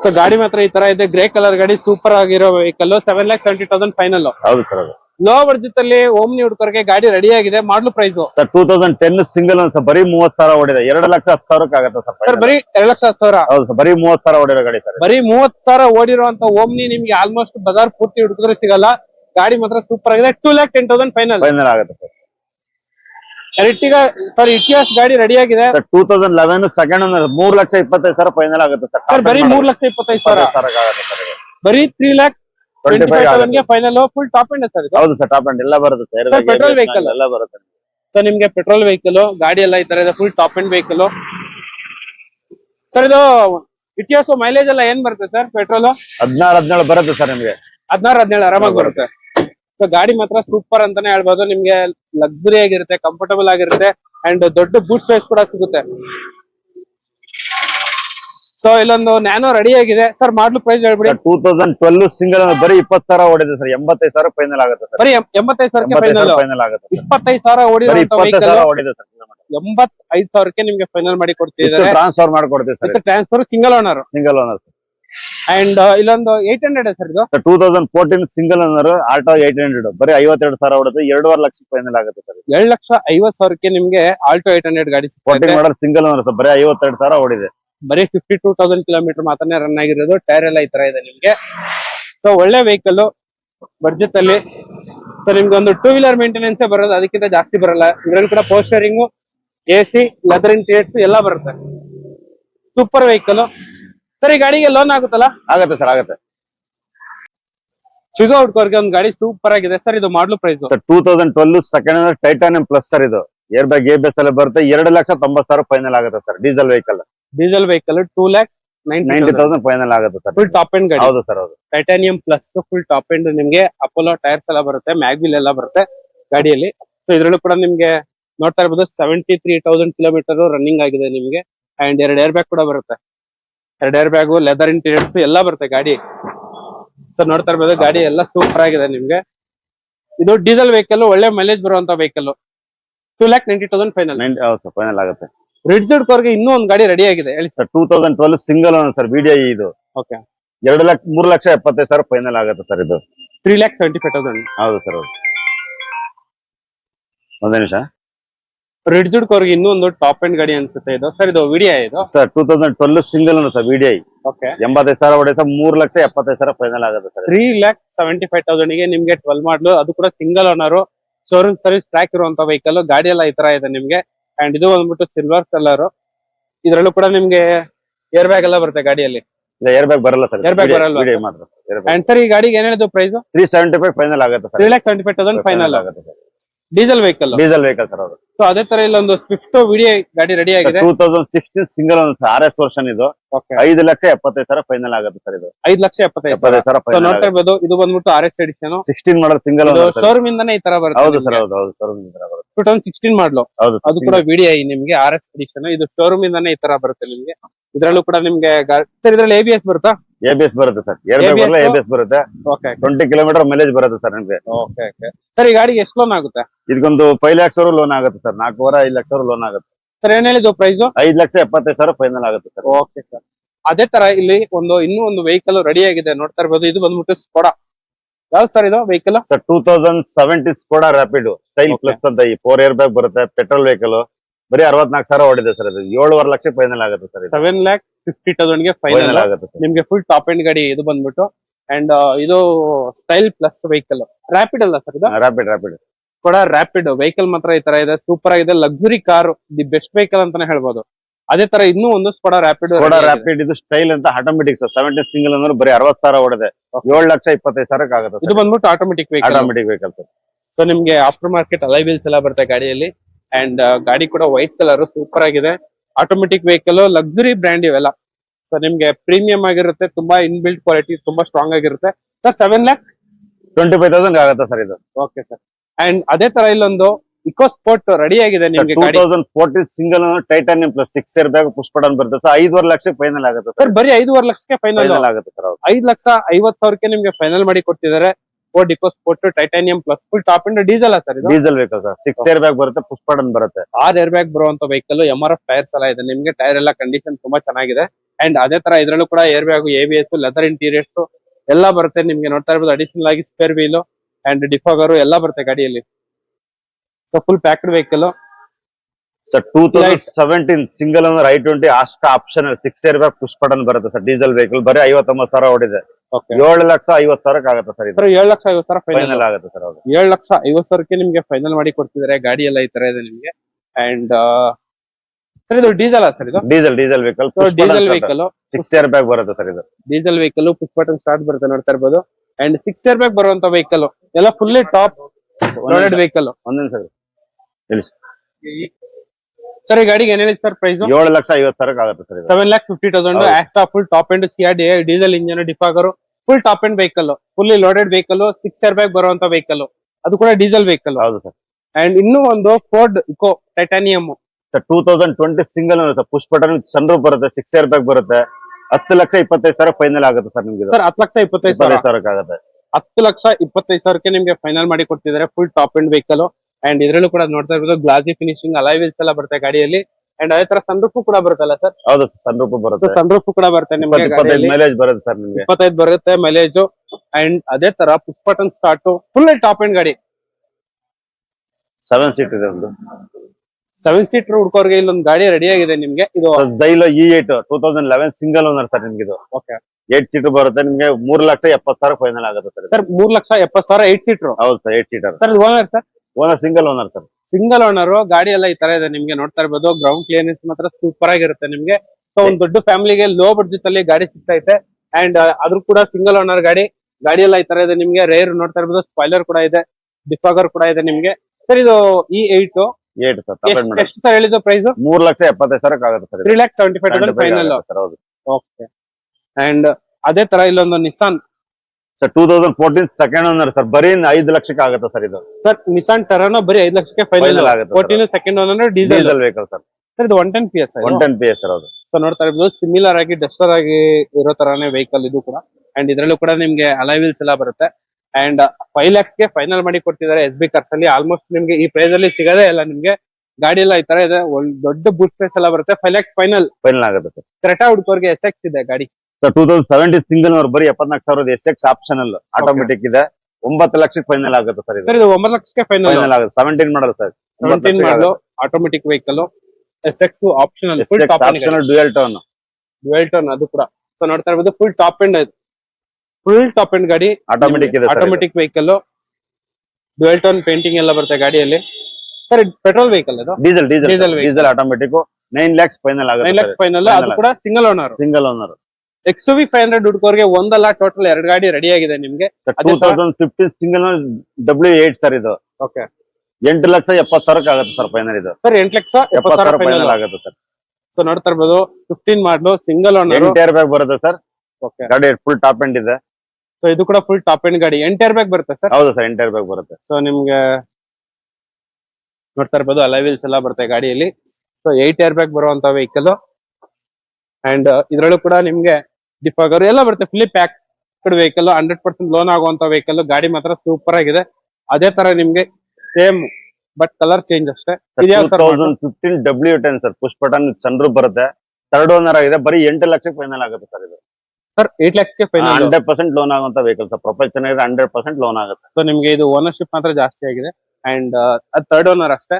ಸೊ ಗಾಡಿ ಮಾತ್ರ ಈ ತರ ಇದೆ. ಗ್ರೇ ಕಲರ್ ಗಾಡಿ ಸೂಪರ್ ಆಗಿರೋ vehicle seven lakh seventy thousand final ಹೌದು ಸರ್, ಅದು. ಲೋ ಬಡ್ಜೆಟ್ ಅಲ್ಲಿ ಓಮ್ನಿ ಹುಡುಕರಿಗೆ ಗಾಡಿ ರೆಡಿ ಆಗಿದೆ model price sir two thousand ten single sir ಬರೀ ಮೂವತ್ ಸಾವಿರ ಓಡಿದೆ ಎರಡು ಲಕ್ಷ ಹತ್ತು ಸಾವಿರಕ್ಕೆ ಆಗುತ್ತೆ ಸರ್ ಸರ್ ಬರೀ ಎರಡು ಲಕ್ಷ ಹತ್ತು ಸಾವಿರ. ಹೌದು ಸರ್ ಬರೀ ಮೂವತ್ ಸಾವಿರ ಓಡಿರೋ ಗಾಡಿ ಸರ್ ಬರೀ ಮೂವತ್ ಸಾವಿರ ಓಡಿರುವಂತ ಓಮ್ನಿ ನಿಮ್ಗೆ ಆಲ್ಮೋಸ್ಟ್ ಬಜಾರ್ ಪೂರ್ತಿ ಹುಡುಕಿದ್ರೆ ಸಿಗಲ್ಲ. ಗಾಡಿ ಮಾತ್ರ ಸೂಪರ್ ಆಗಿದೆ. Two lakh ten thousand final final ಆಗುತ್ತೆ ಸರ್. ಇಟ್ಟಿಗ ಸರ್ ಇಟಿಯಾಸ್ ಗಾಡಿ ರೆಡಿ ಆಗಿದೆ sir two thousand eleven second ಅಂದ್ರೆ ಮೂರ್ ಲಕ್ಷ ಇಪ್ಪತ್ತೈದು ಸಾವಿರ ಫೈನಲ್ ಆಗುತ್ತೆ ಸರ್. ಬರೀ ಮೂರ್ ಲಕ್ಷ ಇಪ್ಪತ್ತೈದು ಸಾವಿರ. ಬರೀ three lakh twenty 25 ಫೈವ್ಗೆ final full top end sir ಹೌದು ಸರ್ ಟಾಪ್ ಎಂಡ್ ಎಲ್ಲ ಬರುತ್ತೆ. ಸರ್ petrol ABS, ಎಲ್ಲ ಬರುತ್ತೆ. ಸೊ ನಿಮ್ಗೆ ಪೆಟ್ರೋಲ್ ವೆಹಿಕಲ್ ಗಾಡಿ ಎಲ್ಲ ಈ ತರ ಇದೆ full top end vehicle sir ಇದು ಇತಿಹಾಸ ಮೈಲೇಜ್ ಎಲ್ಲ ಏನ್ ಬರುತ್ತೆ ಸರ್ ಪೆಟ್ರೋಲ್ ಹದಿನಾರು ಹದಿನೇಳು ಬರುತ್ತೆ ಸರ್ ನಿಮ್ಗೆ. ಹದಿನಾರು ಹದಿನೇಳು ಆರಾಮಾಗಿ ಬರುತ್ತೆ. ಸೊ ಗಾಡಿ ಮಾತ್ರ ಸೂಪರ್ ಅಂತಾನೆ ಹೇಳ್ಬೋದು. ನಿಮ್ಗೆ ಲಕ್ಸುರಿ ಆಗಿರುತ್ತೆ ಕಂಫರ್ಟಬಲ್ ಆಗಿರುತ್ತೆ ಅಂಡ್ ದೊಡ್ಡ ಬೂಟ್ ಸ್ಪೇಸ್ ಕೂಡ ಸಿಗುತ್ತೆ. ಸೊ ಇಲ್ಲೊಂದು ನ್ಯಾನೋ ರೆಡಿ ಆಗಿದೆ. ಸರ್ ಮಾಡ್ಲು ಪ್ರೈಸ್ ಹೇಳ್ಬಿಡಿ. ಟೂ ತೌಸಂಡ್ ಟ್ವೆಲ್ ಸಿಂಗಲ್ ಬರೀ ಇಪ್ಪತ್ತು ಸಾವಿರ ಓಡಿದೆ ಸರ್ ಎಂಬತ್ತೈದು ಸಾವಿರ ಫೈನಲ್ ಆಗುತ್ತೆ ಸರ್ ಬರೀ ಎಂಬತ್ತೈದು ಸಾವಿರ ಫೈನಲ್ ಆಗುತ್ತೆ. ಇಪ್ಪತ್ತೈದು ಸಾವಿರ ಹೊಡೆದ ಇಪ್ಪತ್ತೈದು ಸಾವಿರ ಓಡಿದೆ ಸರ್ ಎಂಬತ್ತೈದು ಸಾವಿರಕ್ಕೆ ನಿಮ್ಗೆ ಫೈನಲ್ ಮಾಡಿ ಕೊಡ್ತೀವಿ ಟ್ರಾನ್ಸ್ಫರ್ ಮಾಡ್ಕೊಡ್ತೀವಿ sir transfer single owner single owner and ಇಲ್ಲೊಂದು ಏಟ್ ಹಂಡ್ರೆಡ್ ಸರ್ ಇದು? Two thousand fourteen single owner Alto eight hundred ಬರೀ ಐವತ್ತೆರಡು ಸಾವಿರ ಹೊಡೆದು ಎರಡೂವರೆ ಲಕ್ಷ ಫೈನಲ್ ಆಗುತ್ತೆ ಸರ್ ಎರಡು ಲಕ್ಷ ಐವತ್ ಸಾವಿರಕ್ಕೆ ನಿಮ್ಗೆ ಆಲ್ಟೋ ಏಟ್ ಹಂಡ್ರೆಡ್ ಗಾಡಿ ಫೋರ್ಟಿಂಗ್ fourteen model single owner sir ಬರೀ ಐವತ್ತೆರಡು ಸಾವಿರ ಓಡಿದೆ. ಬರೀ ಫಿಫ್ಟಿ ಟೂ ತೌಸಂಡ್ ಕಿಲೋಮೀಟರ್ ಮಾತ್ರನೇ ರನ್ ಆಗಿರೋದು ಟೈರ್ ಎಲ್ಲ ಈ ತರ ಇದೆ ನಿಮ್ಗೆ. ಸೊ ಒಳ್ಳೆ ವೆಹಿಕಲ್ ಬಡ್ಜೆಟ್ ಅಲ್ಲಿ. ಸೊ ನಿಮ್ಗೆ ಒಂದು ಟೂ ವೀಲರ್ ಮೇಂಟೆನೆನ್ಸ್ ಬರೋದು ಅದಕ್ಕಿಂತ ಜಾಸ್ತಿ ಬರಲ್ಲ. ಇದ್ರಲ್ಲಿ ಕೂಡ power steering A C leather interiors ಎಲ್ಲ ಬರುತ್ತೆ. ಸೂಪರ್ ವೆಹಿಕಲ್ ಸರ್ ಈ ಗಾಡಿಗೆ ಲೋನ್ ಆಗುತ್ತಲ್ಲ? ಆಗತ್ತೆ ಸರ್ ಆಗತ್ತೆ. ಶಿಗೋ ಹುಡ್ಕೋರ್ಗೆ ಒಂದು ಗಾಡಿ ಸೂಪರ್ ಆಗಿದೆ. ಸರ್ ಇದು model price sir two thousand twelve second Titanium plus sir ಇದು. Air bag A B S ಎಲ್ಲ ಬರುತ್ತೆ. ಎರಡು ಲಕ್ಷ ತೊಂಬತ್ತು ಸಾವಿರ ಫೈನಲ್ ಆಗುತ್ತೆ sir diesel vehicle diesel vehicle two lakh ninety ninety thousand. Final ಆಗುತ್ತೆ ಸರ್. ಫುಲ್ ಟಾಪ್ ಎಂಡ್ ಗಾಡಿ. ಹೌದು ಸರ್ ಹೌದು. Titanium plus full top end ನಿಮಗೆ ಅಪೋಲೋ ಟೈರ್ಸ್ ಎಲ್ಲ ಬರುತ್ತೆ ಮ್ಯಾಗ್ವಿಲ್ ಎಲ್ಲ ಬರುತ್ತೆ ಗಾಡಿಯಲ್ಲಿ. ಸೊ ಇದ್ರಲ್ಲೂ ಕೂಡ ನಿಮ್ಗೆ ನೋಡ್ತಾ ಇರ್ಬೋದು seventy three thousand kilometre running ಆಗಿದೆ ನಿಮಗೆ. ಅಂಡ್ ಎರಡು ಏರ್ ಬ್ಯಾಗ್ ಕೂಡ ಬರುತ್ತೆ. ಎರಡು ಏರ್ ಬ್ಯಾಗು ಲೆದರ್ ಇಂಟೀರಿಯರ್ಸ್ ಎಲ್ಲ ಬರುತ್ತೆ ಗಾಡಿ. ಸೊ ನೋಡ್ತಾ ಇರ್ಬೋದು ಗಾಡಿ ಎಲ್ಲ ಸೂಪರ್ ಆಗಿದೆ ನಿಮಗೆ. ಇದು ಡೀಸೆಲ್ ವೆಹಿಕಲ್ ಒಳ್ಳೆ ಮೈಲೇಜ್ ಬರುವಂತ vehicle two lakh ninety thousand final final ಆಗುತ್ತೆ. ರಿಡ್ಜರ್ಡ್ ಕೋರ್ಗೆ ಇನ್ನೂ ಒಂದು ಗಾಡಿ ರೆಡಿ ಆಗಿದೆ. ಹೇಳಿ sir two thousand twelve single ಅನ್ನೋ ಸರ್ ವಿಡಿಐ ಇದು. ಓಕೆ ಎರಡು ಲಕ್ಷ ಮೂರು ಲಕ್ಷ ಎಪ್ಪತ್ತೈದು ಸಾವಿರ ಫೈನಲ್ ಆಗುತ್ತೆ ಸರ್ ಇದು. Three lakh seventy five thousand ಹೌದು ಸರ್ ಹೌದು. ಒಂದೇ ನಿಮಿಷ. ರಿಡ್ಜರ್ಡ್ ಕೋರ್ಗೆ ಇನ್ನೂ ಒಂದು ಟಾಪ್ ಎಂಡ್ ಗಾಡಿ ಅನ್ಸುತ್ತೆ ಇದು. ಸರ್ ಇದು ವಿಡಿಯೋ ಇದು? Sir two thousand twelve single ಅನ್ನೋ ಸರ್ ವಿಡಿಐ ಓಕೆ ಎಂಬತ್ತೈದು ಸಾವಿರ ಹೊಡೆ ಸರ್ ಮೂರು ಲಕ್ಷ ಎಪ್ಪತ್ತೈದು ಸಾವಿರ ಫೈನಲ್ ಆಗುತ್ತೆ sir three lakh seventy five ತೌಸಂಡ್ಗೆ ನಿಮ್ಗೆ ಟ್ವೆಲ್ ಮಾಡಲು ಅದು ಕೂಡ single owner showroom service track ಇರುವಂತ ವೆಹಿಕಲ್ ಗಾಡಿ ಎಲ್ಲ ಈ ತರ ಇದೆ ನಿಮ್ಗೆ. ಅಂಡ್ ಇದು ಬಂದ್ಬಿಟ್ಟು ಸಿಲ್ವರ್ ಕಲರ್ ಇದ್ರಲ್ಲೂ ಕೂಡ ನಿಮ್ಗೆ ಏರ್ ಬ್ಯಾಗ್ ಎಲ್ಲ ಬರುತ್ತೆ ಗಾಡಿಯಲ್ಲಿ. ಏರ್ ಬ್ಯಾಗ್ ಬರಲ್ಲ sir air bag and sir ಈ ಗಾಡಿಗೆ ಏನ್ ಹೇಳಿದ್ದು price three seventy five final ಆಗುತ್ತೆ three sir lakh seventy five thousand final ಆಗುತ್ತೆ sir diesel vehicle diesel vehicle sir ಅದು. ಸೊ ಅದೇ ತರ ಇಲ್ಲೊಂದು ಸ್ವಿಫ್ಟ್ ವಿಡಿಯೋ ಗಾಡಿ ರೆಡಿ ಆಗಿದೆ. ಟೂ ತೌಸಂಡ್ ಸಿಕ್ಸ್ಟೀನ್ ಸಿಂಗಲ್ ಒಂದು ಆರ್ ಎಸ್ ವರ್ಷನ್ ಇದು. ಓಕೆ ಐದು ಲಕ್ಷ ಎಪ್ಪತ್ತೈದು ಸಾವಿರ ಫೈನಲ್ ಆಗುತ್ತೆ ಸರ್ ಇದು. ಐದು ಲಕ್ಷ ಎಪ್ಪತ್ತೈದು ಸಾವಿರ. ಎಪ್ಪತ್ತೈದು ಸಾವಿರ ಸೊ ಫೈನಲ್ ನೋಡ್ತಾ ಇರ್ಬೋದು ಇದು ಬಂದ್ಬಿಟ್ಟು R S edition sixteen model single showroom ಇಂದಾನೆ ಈ ತರ ಹೌದು ಸರ್ ಬರುತ್ತೆ ಹೌದು ಹೌದು ಸರ್ ಬರುತ್ತೆ. ಟೂ ತೌಸಂಡ್ ಸಿಕ್ಸ್ಟೀನ್ ಮಾಡ್ಲು ಹೌದು ಅದು ಕೂಡ ವಿಡಿಐ ನಿಮ್ಗೆ ಆರ್ ಎಸ್ ಎಡಿಷನ್ ಇದು ಶೋರೂಮ್ ಇಂದಾನೆ ಈ ತರ ಬರುತ್ತೆ ನಿಮ್ಗೆ. ಇದ್ರಲ್ಲೂ ಕೂಡ ನಿಮ್ಗೆ ಗಾ- ಸರ್ ಇದ್ರಲ್ಲಿ ಎ ಬಿ ಎಸ್ ಬರುತ್ತಾ? ಎ ಬಿ ಎಸ್ ಬರುತ್ತೆ ಸರ್. ಎರಡು ಬ್ಯಾಗ್ ಬರಲ್ಲ ಎ ಬಿ ಎಸ್ ಬರುತ್ತೆ. ಓಕೆ ಟ್ವೆಂಟಿ ಕಿಲೋಮೀಟರ್ ಮೈಲೇಜ್ ಬರುತ್ತೆ ಸರ್ ನಿಮ್ಗೆ. ಓಕೆ ಓಕೆ ಸರ್ ಈ ಗಾಡಿಗೆ ಎಷ್ಟು ಲೋನ್ ಆಗುತ್ತೆ? ಇದಕ್ಕೊಂದು ಫೈವ್ ಲ್ಯಾಕ್ಸ್ ಅವರು ಲೋನ್ ಆಗುತ್ತೆ ಸರ್. ನಾಲ್ಕೂವರೆ ಐದು ಲಕ್ಷ ಲೋನ್ ಆಗುತ್ತೆ. ಸರ್ ಏನ್ ಹೇಳಿದ್ದು ಪ್ರೈಸ್ ಐದು ಲಕ್ಷ ಎಪ್ಪತ್ತೈದು ಸಾವಿರ ಫೈನಲ್ ಆಗುತ್ತೆ ಸರ್. ಓಕೆ ಸರ್ ಅದೇ ತರ ಇಲ್ಲಿ ಒಂದು ಇನ್ನೂ ಒಂದು ವೆಹಿಕಲ್ ರೆಡಿ ಆಗಿದೆ. ನೋಡ್ತಾ ಇರ್ಬೋದು. ಇದು ಬಂದ್ಬಿಟ್ಟು ಸ್ಕೋಡ ಯಾವ್ದು ಸರ್ ಇದು vehicle sir two thousand seventy Skoda Rapid style Okay. Plus ಅಂತ ಈ ಫೋರ್ ಇಯರ್ ಬ್ಯಾಗ್ ಬರುತ್ತೆ. ಪೆಟ್ರೋಲ್ ವೆಹಿಕಲ್ ಬರೀ ಅರವತ್ನಾಲ್ಕು ಸಾವಿರ ಹೊಡಿದೆ ಸರ್ ಇದು. ಏಳುವರೆ ಲಕ್ಷ ಫೈನಲ್ ಆಗುತ್ತೆ ಸರ್ ಇದು. ಸೆವೆನ್ ಲ್ಯಾಕ್ ಫಿಫ್ಟಿ ತೌಸಂಡ್ಗೆ ಫೈನಲ್ ಆಗುತ್ತೆ ನಿಮ್ಗೆ ಫುಲ್ ಟಾಪ್ ಎಂಡ್ ಗಾಡಿ ಇದು ಬಂದ್ಬಿಟ್ಟು. ಅಂಡ್ ಇದು ಸ್ಟೈಲ್ ಪ್ಲಸ್ ವೆಹಿಕಲ್ ರ್ಯಾಪಿಡ್ ಅಲ್ಲ ಸರ್ ಇದು? ರ್ಯಾಪಿಡ್ ರ್ಯಾಪಿಡ್ ಕೂಡ ರ್ಯಾಪಿಡ್ ವೆಹಿಕಲ್ ಮಾತ್ರ ಈ ತರ ಇದೆ. ಸೂಪರ್ ಆಗಿದೆ. Luxury car the best vehicle ಅಂತಾನೆ ಹೇಳ್ಬೋದು. ಅದೇ ತರ ಇನ್ನೂ ಒಂದು ಸ್ಕೋಡ ರ್ಯಾಪಿಡ್ ಸ್ಕೋಡಾ ರ್ಯಾಪಿಡ್ ಇದು. ಸ್ಟೈಲ್ ಅಂತ ಆಟೋಮೆಟಿಕ್ ಸರ್. ಸೆವೆಂಟಿ ಸಿಂಗಲ್ ಅಂದ್ರೆ ಬರೀ ಅರವತ್ತು ಸಾವಿರ ಹೊಡೆದೆ ಏಳು ಲಕ್ಷ ಇಪ್ಪತ್ತೈದು ಸಾವಿರಕ್ಕೆ ಆಗುತ್ತೆ ಇದು ಬಂದ್ಬಿಟ್ಟು automatic vehicle automatic vehicle sir. So ನಿಮ್ಗೆ ಆಫ್ಟರ್ ಮಾರ್ಕೆಟ್ ಅಲೈವಿಲ್ಸ್ ಎಲ್ಲ ಬರುತ್ತೆ ಗಾಡಿಯಲ್ಲಿ. ಅಂಡ್ ಗಾಡಿ ಕೂಡ ವೈಟ್ ಕಲರ್ ಸೂಪರ್ ಆಗಿದೆ. ಆಟೋಮೆಟಿಕ್ ವೆಹಿಕಲ್ ಲಕ್ಸುರಿ ಬ್ರ್ಯಾಂಡ್ ಇವೆಲ್ಲ. ಸೊ ನಿಮ್ಗೆ ಪ್ರೀಮಿಯಂ ಆಗಿರುತ್ತೆ ತುಂಬಾ ಇನ್ಬಿಲ್ಟ್ ಕ್ವಾಲಿಟಿ ತುಂಬಾ ಸ್ಟ್ರಾಂಗ್ ಆಗಿರುತ್ತೆ. Sir seven lakh twenty five thousand ಆಗುತ್ತೆ ಸರ್ ಇದು. ಓಕೆ ಸರ್ ಅಂಡ್ ಅದೇ ತರ ಇಲ್ಲೊಂದು ಇಕೋ ಸ್ಪೋರ್ಟ್ ರೆಡಿ ಆಗಿದೆ ನಿಮ್ಗೆ two thousand fourteen single Titanium plus six air bag push ಬರುತ್ತೆ. ಸರ್ ಐದುವರೆ ಲಕ್ಷಕ್ಕೆ ಫೈನಲ್ ಆಗುತ್ತೆ ಸರ್ ಸರ್ ಬರೀ ಐದುವರೆ ಲಕ್ಷಕ್ಕೆ ಫೈನಲ್ ಆಗುತ್ತೆ ಸರ್ ಐದು ಐದ್ ಲಕ್ಷ ಐವತ್ ಸಾವಿರಕ್ಕೆ ನಿಮ್ಗೆ ಫೈನಲ್ ಮಾಡಿ ಕೊಡ್ತಿದ್ದಾರೆ Ford eco sport Titanium plus full top end diesel sir ಇದು? Diesel vehicle sir six air bag ಬರುತ್ತೆ ಪುಷ್ಪಡನ್ ಬಟನ್ ಬರುತ್ತೆ. ಆರ್ ಏರ್ ಬ್ಯಾಗ್ ಬರುವಂತ vehicle M R F tyres ಎಲ್ಲ ಇದೆ. ನಿಮ್ಗೆ ಟೈರ್ ಎಲ್ಲ ಕಂಡೀಷನ್ ತುಂಬಾ ಚೆನ್ನಾಗಿದೆ. ಅಂಡ್ ಅದೇ ತರ ಇದ್ರಲ್ಲೂ ಕೂಡ air bag A B S leather interiors ಎಲ್ಲ ಬರುತ್ತೆ. ನಿಮ್ಗೆ ನೋಡ್ತಾ ಇರ್ಬೋದು ಅಡಿಷನಲ್ ಆಗಿ ಸ್ಪೇರ್ ವೀಲ್ ಅಂಡ್ ಡಿಫಾಗರ್ ಎಲ್ಲ ಬರುತ್ತೆ ಗಾಡಿಯಲ್ಲಿ. So full packed vehicle sir two thousand seventeen single ಅಂದ್ರೆ ಐ ಟ್ವೆಂಟಿ ಅಷ್ಟು option six air bag push button button ಬರುತ್ತೆ ಸರ್ ಡೀಸೆಲ್ ವೆಹಿಕಲ್ ಬರೀ ಐವತ್ತೊಂಬತ್ತು ಸಾವಿರ ಹೊಡಿದೆ ಓಕೆ ಏಳು ಲಕ್ಷ ಐವತ್ತು ಸಾವಿರಕ್ಕೆ ಆಗುತ್ತೆ ಸರ್ ಇದು. ಸರ್ ಏಳು ಲಕ್ಷ ಐವತ್ತು ಸಾವಿರ ಫೈನಲ್ ಫೈನಲ್ ಆಗುತ್ತೆ ಸರ್ ಹೌದು ಏಳು ಲಕ್ಷ ಐವತ್ತು ಸಾವಿರಕ್ಕೆ ನಿಮ್ಗೆ ಫೈನಲ್ ಮಾಡಿ ಕೊಡ್ತಿದ್ದಾರೆ ಗಾಡಿ ಎಲ್ಲ ಈ ತರ ಇದೆ ನಿಮ್ಗೆ. ಅಂಡ್ ಸರ್ ಇದು ಡೀಸೆಲ್ ಸರ್ ಇದು? Diesel diesel vehicle diesel vehicle six air bag ಬರುತ್ತೆ ಸರ್ ಇದು. Diesel vehicle push button start ಬರುತ್ತೆ ನೋಡ್ತಾ ಇರ್ಬೋದು. ಅಂಡ್ ಸಿಕ್ಸ್ ಇಯರ್ ಬ್ಯಾಗ್ ಬರುವಂತ ವೆಹಿಕಲ್ ಎಲ್ಲ ಫುಲ್ಲಿ ಟಾಪ್ ಲೋಡೆಡ್ ವೆಹಿಕಲ್ ಒಂದೇ ಸರ್ ಹೇಳಿ ಸರ್ ಈ ಗಾಡಿಗೆ ಏನೇನಿದೆ ಸರ್ ಪ್ರೈಸ್ ಏಳು ಲಕ್ಷ ಐವತ್ತು ಸಾವಿರ ಆಗುತ್ತೆ ಸರ್ ಇದು. ಸೆವೆನ್ ಲ್ಯಾಕ್ ಫಿಫ್ಟಿ ತೌಸಂಡ್ ಹೌದು. ಆಕ್ಟಾ full top end C R D diesel engine defogger full top end vehicle fully loaded vehicle six air bag ಬರುವಂತ ವೆಹಿಕಲ್ ಅದು ಕೂಡ ಡೀಸೆಲ್ ವೆಹಿಕಲ್ ಹೌದು ಸರ್ ಅಂಡ್ ಇನ್ನೂ ಒಂದು Ford eco Titanium sir two thousand twenty single sir push button sun roof ಬರುತ್ತೆ six air bag ಬರುತ್ತೆ. ಹತ್ತು ಲಕ್ಷ ಇಪ್ಪತ್ತೈದು ಸಾವಿರ ಫೈನಲ್ ಆಗುತ್ತೆ ಸರ್ ನಿಮ್ಗೆ ಇದು. ಸರ್ ಹತ್ತು ಲಕ್ಷ ಇಪ್ಪತ್ತೈದು ಸಾವಿರ. ಇಪ್ಪತ್ತೈದು ಸಾವಿರಕ್ಕೆ ಆಗುತ್ತೆ. ಹತ್ತು ಲಕ್ಷ ಇಪ್ಪತ್ತೈದು ಸಾವಿರಕ್ಕೆ ನಿಮ್ಗೆ ಫೈನಲ್ ಮಾಡಿ ಕೊಡ್ತಿದ್ದಾರೆ full top end vehicle and ಇದ್ರಲ್ಲೂ ಕೂಡ ನೋಡ್ತಾ ಇರ್ಬೋದು ಗ್ಲಾಸಿ ಫಿನಿಶಿಂಗ್ ಅಲೈ ವೀಲ್ಸ್ ಎಲ್ಲ ಬರುತ್ತೆ ಗಾಡಿಯಲ್ಲಿ. ಅಂಡ್ ಅದೇ ತರ ಸನ್ರೂಫ್ ಕೂಡ ಬರುತ್ತಲ್ಲ ಸರ್ ಹೌದು ಸರ್ ಸನ್ ರೂಪ್ ಬರುತ್ತೆ ಸನ್ರೂಫ್ ಕೂಡ ಬರುತ್ತೆ ನಿಮ್ಗೆ ಮೈಲೇಜ್ ಬರುತ್ತೆ ಸರ್ ನಿಮ್ಗೆ. ಇಪ್ಪತ್ತೈದು ಬರುತ್ತೆ ಮೈಲೇಜ್ ಅಂಡ್ ಅದೇ ತರ push button start full top and ಗಾಡಿ. ಸೆವೆನ್ ಸೀಟ್ ಇದೆ ಒಂದು. ಸೆವೆನ್ ಸೀಟರ್ ಹುಡ್ಕೋರ್ಗೆ ಇಲ್ಲೊಂದು ಗಾಡಿ ರೆಡಿ ಆಗಿದೆ ನಿಮ್ಗೆ. ಇದು Xylo E eight two thousand eleven single owner sir ನಿಮ್ಗೆ ಇದು. ಓಕೆ ಏಟ್ ಸೀಟ್ ಬರುತ್ತೆ ನಿಮ್ಗೆ ಮೂರ್ ಲಕ್ಷ ಎಪ್ಪತ್ತು ಸಾವಿರ ಫೈನಲ್ ಆಗುತ್ತೆ ಸರ್ ಸರ್ ಮೂರ್ ಲಕ್ಷ ಎಪ್ಪತ್ ಸಾವಿರ ಏಟ್ ಸೀಟರ್ ಹೌದು sir eight seater sir owner sir owner single owner sir. Single owner ಗಾಡಿ ಎಲ್ಲ ಈ ತರ ಇದೆ ನಿಮ್ಗೆ ನೋಡ್ತಾ ಇರ್ಬೋದು. ಗ್ರೌಂಡ್ ಕ್ಲಿಯರೆನ್ಸ್ ಮಾತ್ರ ಸೂಪರ್ ಆಗಿರುತ್ತೆ ನಿಮ್ಗೆ. ಸೊ ಒಂದ್ ದೊಡ್ಡ ಫ್ಯಾಮಿಲಿಗೆ ಲೋ ಬಡ್ಜೆಟ್ ಅಲ್ಲಿ ಗಾಡಿ ಸಿಗ್ತೈತೆ. ಅಂಡ್ ಅದ್ರ ಕೂಡ ಸಿಂಗಲ್ ಓನರ್ ಗಾಡಿ ಗಾಡಿ ಎಲ್ಲ ಈ ತರ ಇದೆ ನಿಮ್ಗೆ. ರೇರ್ ನೋಡ್ತಾ ಇರ್ಬೋದು ಸ್ಪಾಯ್ಲರ್ ಕೂಡ ಇದೆ ಡಿಫಾಗರ್ ಕೂಡ ಇದೆ ನಿಮ್ಗೆ. ಸರ್ ಇದು ಇ ಏಟ್ ಏಟ್ ಸರ್ ಎಷ್ಟು ಸರ್ ಹೇಳಿದ್ದು ಪ್ರೈಸ್ ಮೂರ್ ಲಕ್ಷ ಎಪ್ಪತ್ತೈದು ಸಾವಿರಕ್ಕೆ ಆಗುತ್ತೆ sir three lakh seventy five thousand final okay and ಅದೇ ತರ ಇಲ್ಲೊಂದು Nissan sir two thousand fourteen second owner sir ಬರೀ ಐದು ಲಕ್ಷಕ್ಕೆ ಆಗುತ್ತೆ ಸರ್ ಇದು. ಸರ್ ನಿಸಾನ್ ಟರಾನೋ ಬರೀ ಐದು ಲಕ್ಷಕ್ಕೆ ಫೈನಲ್ ಆಗುತ್ತೆ, fourteen second owner diesel vehicle sir sir ಇದು one ten P S one ten P S sir ಅದು. ಸರ್ ನೋಡ್ತಾ ಇರ್ಬೋದು ಸಿಮಿಲರ್ ಆಗಿ ಡಸ್ಟರ್ ಆಗಿ ಇರೋ ತರಾನೇ ವೆಹಿಕಲ್ ಇದು ಕೂಡ. ಅಂಡ್ ಇದರಲ್ಲೂ ಕೂಡ ನಿಮ್ಗೆ ಅಲೈವಿಲ್ಸ್ ಎಲ್ಲ ಬರುತ್ತೆ. ಅಂಡ್ ಫೈವ್ ಲ್ಯಾಕ್ಸ್ಗೆ ಫೈನಲ್ ಮಾಡಿ ಕೊಡ್ತಿದ್ದಾರೆ ಎಸ್ ಬಿ ಕಾರ್ಸ್ ಅಲ್ಲಿ. ಆಲ್ಮೋಸ್ಟ್ ನಿಮ್ಗೆ ಈ ಪ್ರೈಸ್ ಅಲ್ಲಿ ಸಿಗದೇ ಇಲ್ಲ ನಿಮ್ಗೆ. ಗಾಡಿ ಎಲ್ಲ ಈ ತರ ಇದೆ. ಒಂದ್ ದೊಡ್ಡ ಬೂಟ್ ಸ್ಪೇಸ್ ಎಲ್ಲ ಬರುತ್ತೆ. ಫೈವ್ ಲ್ಯಾಕ್ಸ್ ಫೈನಲ್ ಫೈನಲ್ ಆಗುತ್ತೆ ಕ್ರೆಟಾ ಹುಡ್ಕೋರ್ಗೆ ಎಸ್ ಎಕ್ಸ್ ಇದೆ ಗಾಡಿ. ಟೂ ತೌಸಂಡ್ ಸೆವೆಂಟಿ ಸಿಂಗಲ್ ಅವ್ರು ಬರೀ ಎಪ್ಪತ್ನಾಲ್ಕು ಸಾವಿರದ ಎಸ್ ಎಕ್ಸ್ ಆಪ್ಷನಲ್ ಆಟೋಮೆಟಿಕ್ ಇದೆ. ಒಂಬತ್ತು ಲಕ್ಷಕ್ಕೆ ಫೈನಲ್ ಆಗುತ್ತೆ ಸರ್ ಇದು. ಒಂಬತ್ತು ಲಕ್ಷಕ್ಕೆ ಫೈನಲ್ ಫೈನಲ್ ಆಗುತ್ತೆ. Seventeen model sir. Seventeen model automatic vehicle S X optional optional dual tone dual tone ಅದು ಕೂಡ. ಸೊ ನೋಡ್ತಾ ಇರ್ಬೋದು full top end full top end ಗಾಡಿ. ಆಟೋಮೆಟಿಕ್ ಇದೆ automatic vehicle dual tone painting ಎಲ್ಲ ಬರುತ್ತೆ ಗಾಡಿಯಲ್ಲಿ. ಸರ್ ಪೆಟ್ರೋಲ್ ವೆಹಿಕಲ್ ಅದು? Diesel diesel diesel automatic nine lakhs final nine ಆಗುತ್ತೆ ಲ್ಯಾಕ್ಸ್ ಫೈನಲ್ ಅದು ಕೂಡ single owner single owner X V five hundred ಹುಡುಕೋರ್ಗೆ ಒಂದಲ್ಲ ಟೋಟಲ್ ಎರಡು ಗಾಡಿ ರೆಡಿ ಆಗಿದೆ ನಿಮ್ಗೆ. ಅದೇ two thousand fifteen single W eight sir ಇದು. ಓಕೆ ಎಂಟು ಲಕ್ಷ ಎಪ್ಪತ್ತು ಸಾವಿರಕ್ಕೆ ಆಗುತ್ತೆ ಸರ್ ಫೈನಲ್ ಇದು. ಸರ್ ಎಂಟು ಲಕ್ಷ ಎಪ್ಪತ್ತು ಸಾವಿರ ಫೈನಲ್ ಆಗುತ್ತೆ ಸರ್ ಸೊ ನೋಡ್ತಾ ಇರ್ಬೋದು ಫಿಫ್ಟೀನ್ ಮಾಡಲು ಸಿಂಗಲ್ ಓನರ್ ಎಂಟು ಏರ್ ಬ್ಯಾಗ್ ಬರುತ್ತೆ ಸರ್ ಓಕೆ ಗಾಡಿ ಫುಲ್ ಟಾಪ್ ಎಂಡ್ ಇದೆ. ಸೊ ಇದು ಕೂಡ ಫುಲ್ ಟಾಪ್ ಎಂಡ್ ಗಾಡಿ. ಎಂಟೈರ್ ಬ್ಯಾಗ್ ಬರುತ್ತೆ ಸರ್ ಹೌದು ಸರ್ ಎಂಟು ಏರ್ ಬ್ಯಾಗ್ ಬರುತ್ತೆ. ಸೊ ನಿಮ್ಗೆ ನೋಡ್ತಾ ಇರ್ಬೋದು ಅಲೈವಿಲ್ಸ್ ಎಲ್ಲ ಬರುತ್ತೆ ಗಾಡಿಯಲ್ಲಿ. ಸೊ ಏಟ್ ಏರ್ ಬ್ಯಾಗ್ ಬರುವಂತ ವೆಹಿಕಲ್ ಅಂಡ್ ಇದ್ರಲ್ಲೂ ಕೂಡ ನಿಮ್ಗೆ ಡಿಫಾಗರ್ ಎಲ್ಲ ಬರುತ್ತೆ. Fully pack vehicle hundred percent loan ಆಗುವಂತ ವೆಹಿಕಲ್ ಗಾಡಿ ಮಾತ್ರ ಸೂಪರ್ ಆಗಿದೆ. ಅದೇ ತರ ನಿಮ್ಗೆ ಸೇಮ್ ಬಟ್ ಕಲರ್ ಚೇಂಜ್ ಅಷ್ಟೇ. Fifteen W ten sir push button Chandru ಬರುತ್ತೆ. ಥರ್ಡ್ ಓನರ್ ಆಗಿದೆ. ಬರೀ ಎಂಟು ಲಕ್ಷಕ್ಕೆ ಫೈನಲ್ ಆಗುತ್ತೆ ಸರ್ ಇದು. ಸರ್ ಏಟ್ ಲ್ಯಾಕ್ಸ್ಗೆ ಫೈನಲ್ ಹಂಡ್ರೆಡ್ ಪರ್ಸೆಂಟ್ ಲೋನ್ ಆಗುವಂತ ವೆಹಿಕಲ್ ಸರ್ ಪ್ರೊಫೈಲ್ ಚೆನ್ನಾಗಿದೆ ಹಂಡ್ರೆಡ್ ಪರ್ಸೆಂಟ್ ಲೋನ್ ಆಗುತ್ತೆ. ಸೊ ನಿಮ್ಗೆ ಇದು ಓನರ್ಶಿಪ್ ಮಾತ್ರ ಜಾಸ್ತಿ ಆಗಿದೆ. ಅಂಡ್ ಅದು ಥರ್ಡ್ ಓನರ್ ಅಷ್ಟೇ.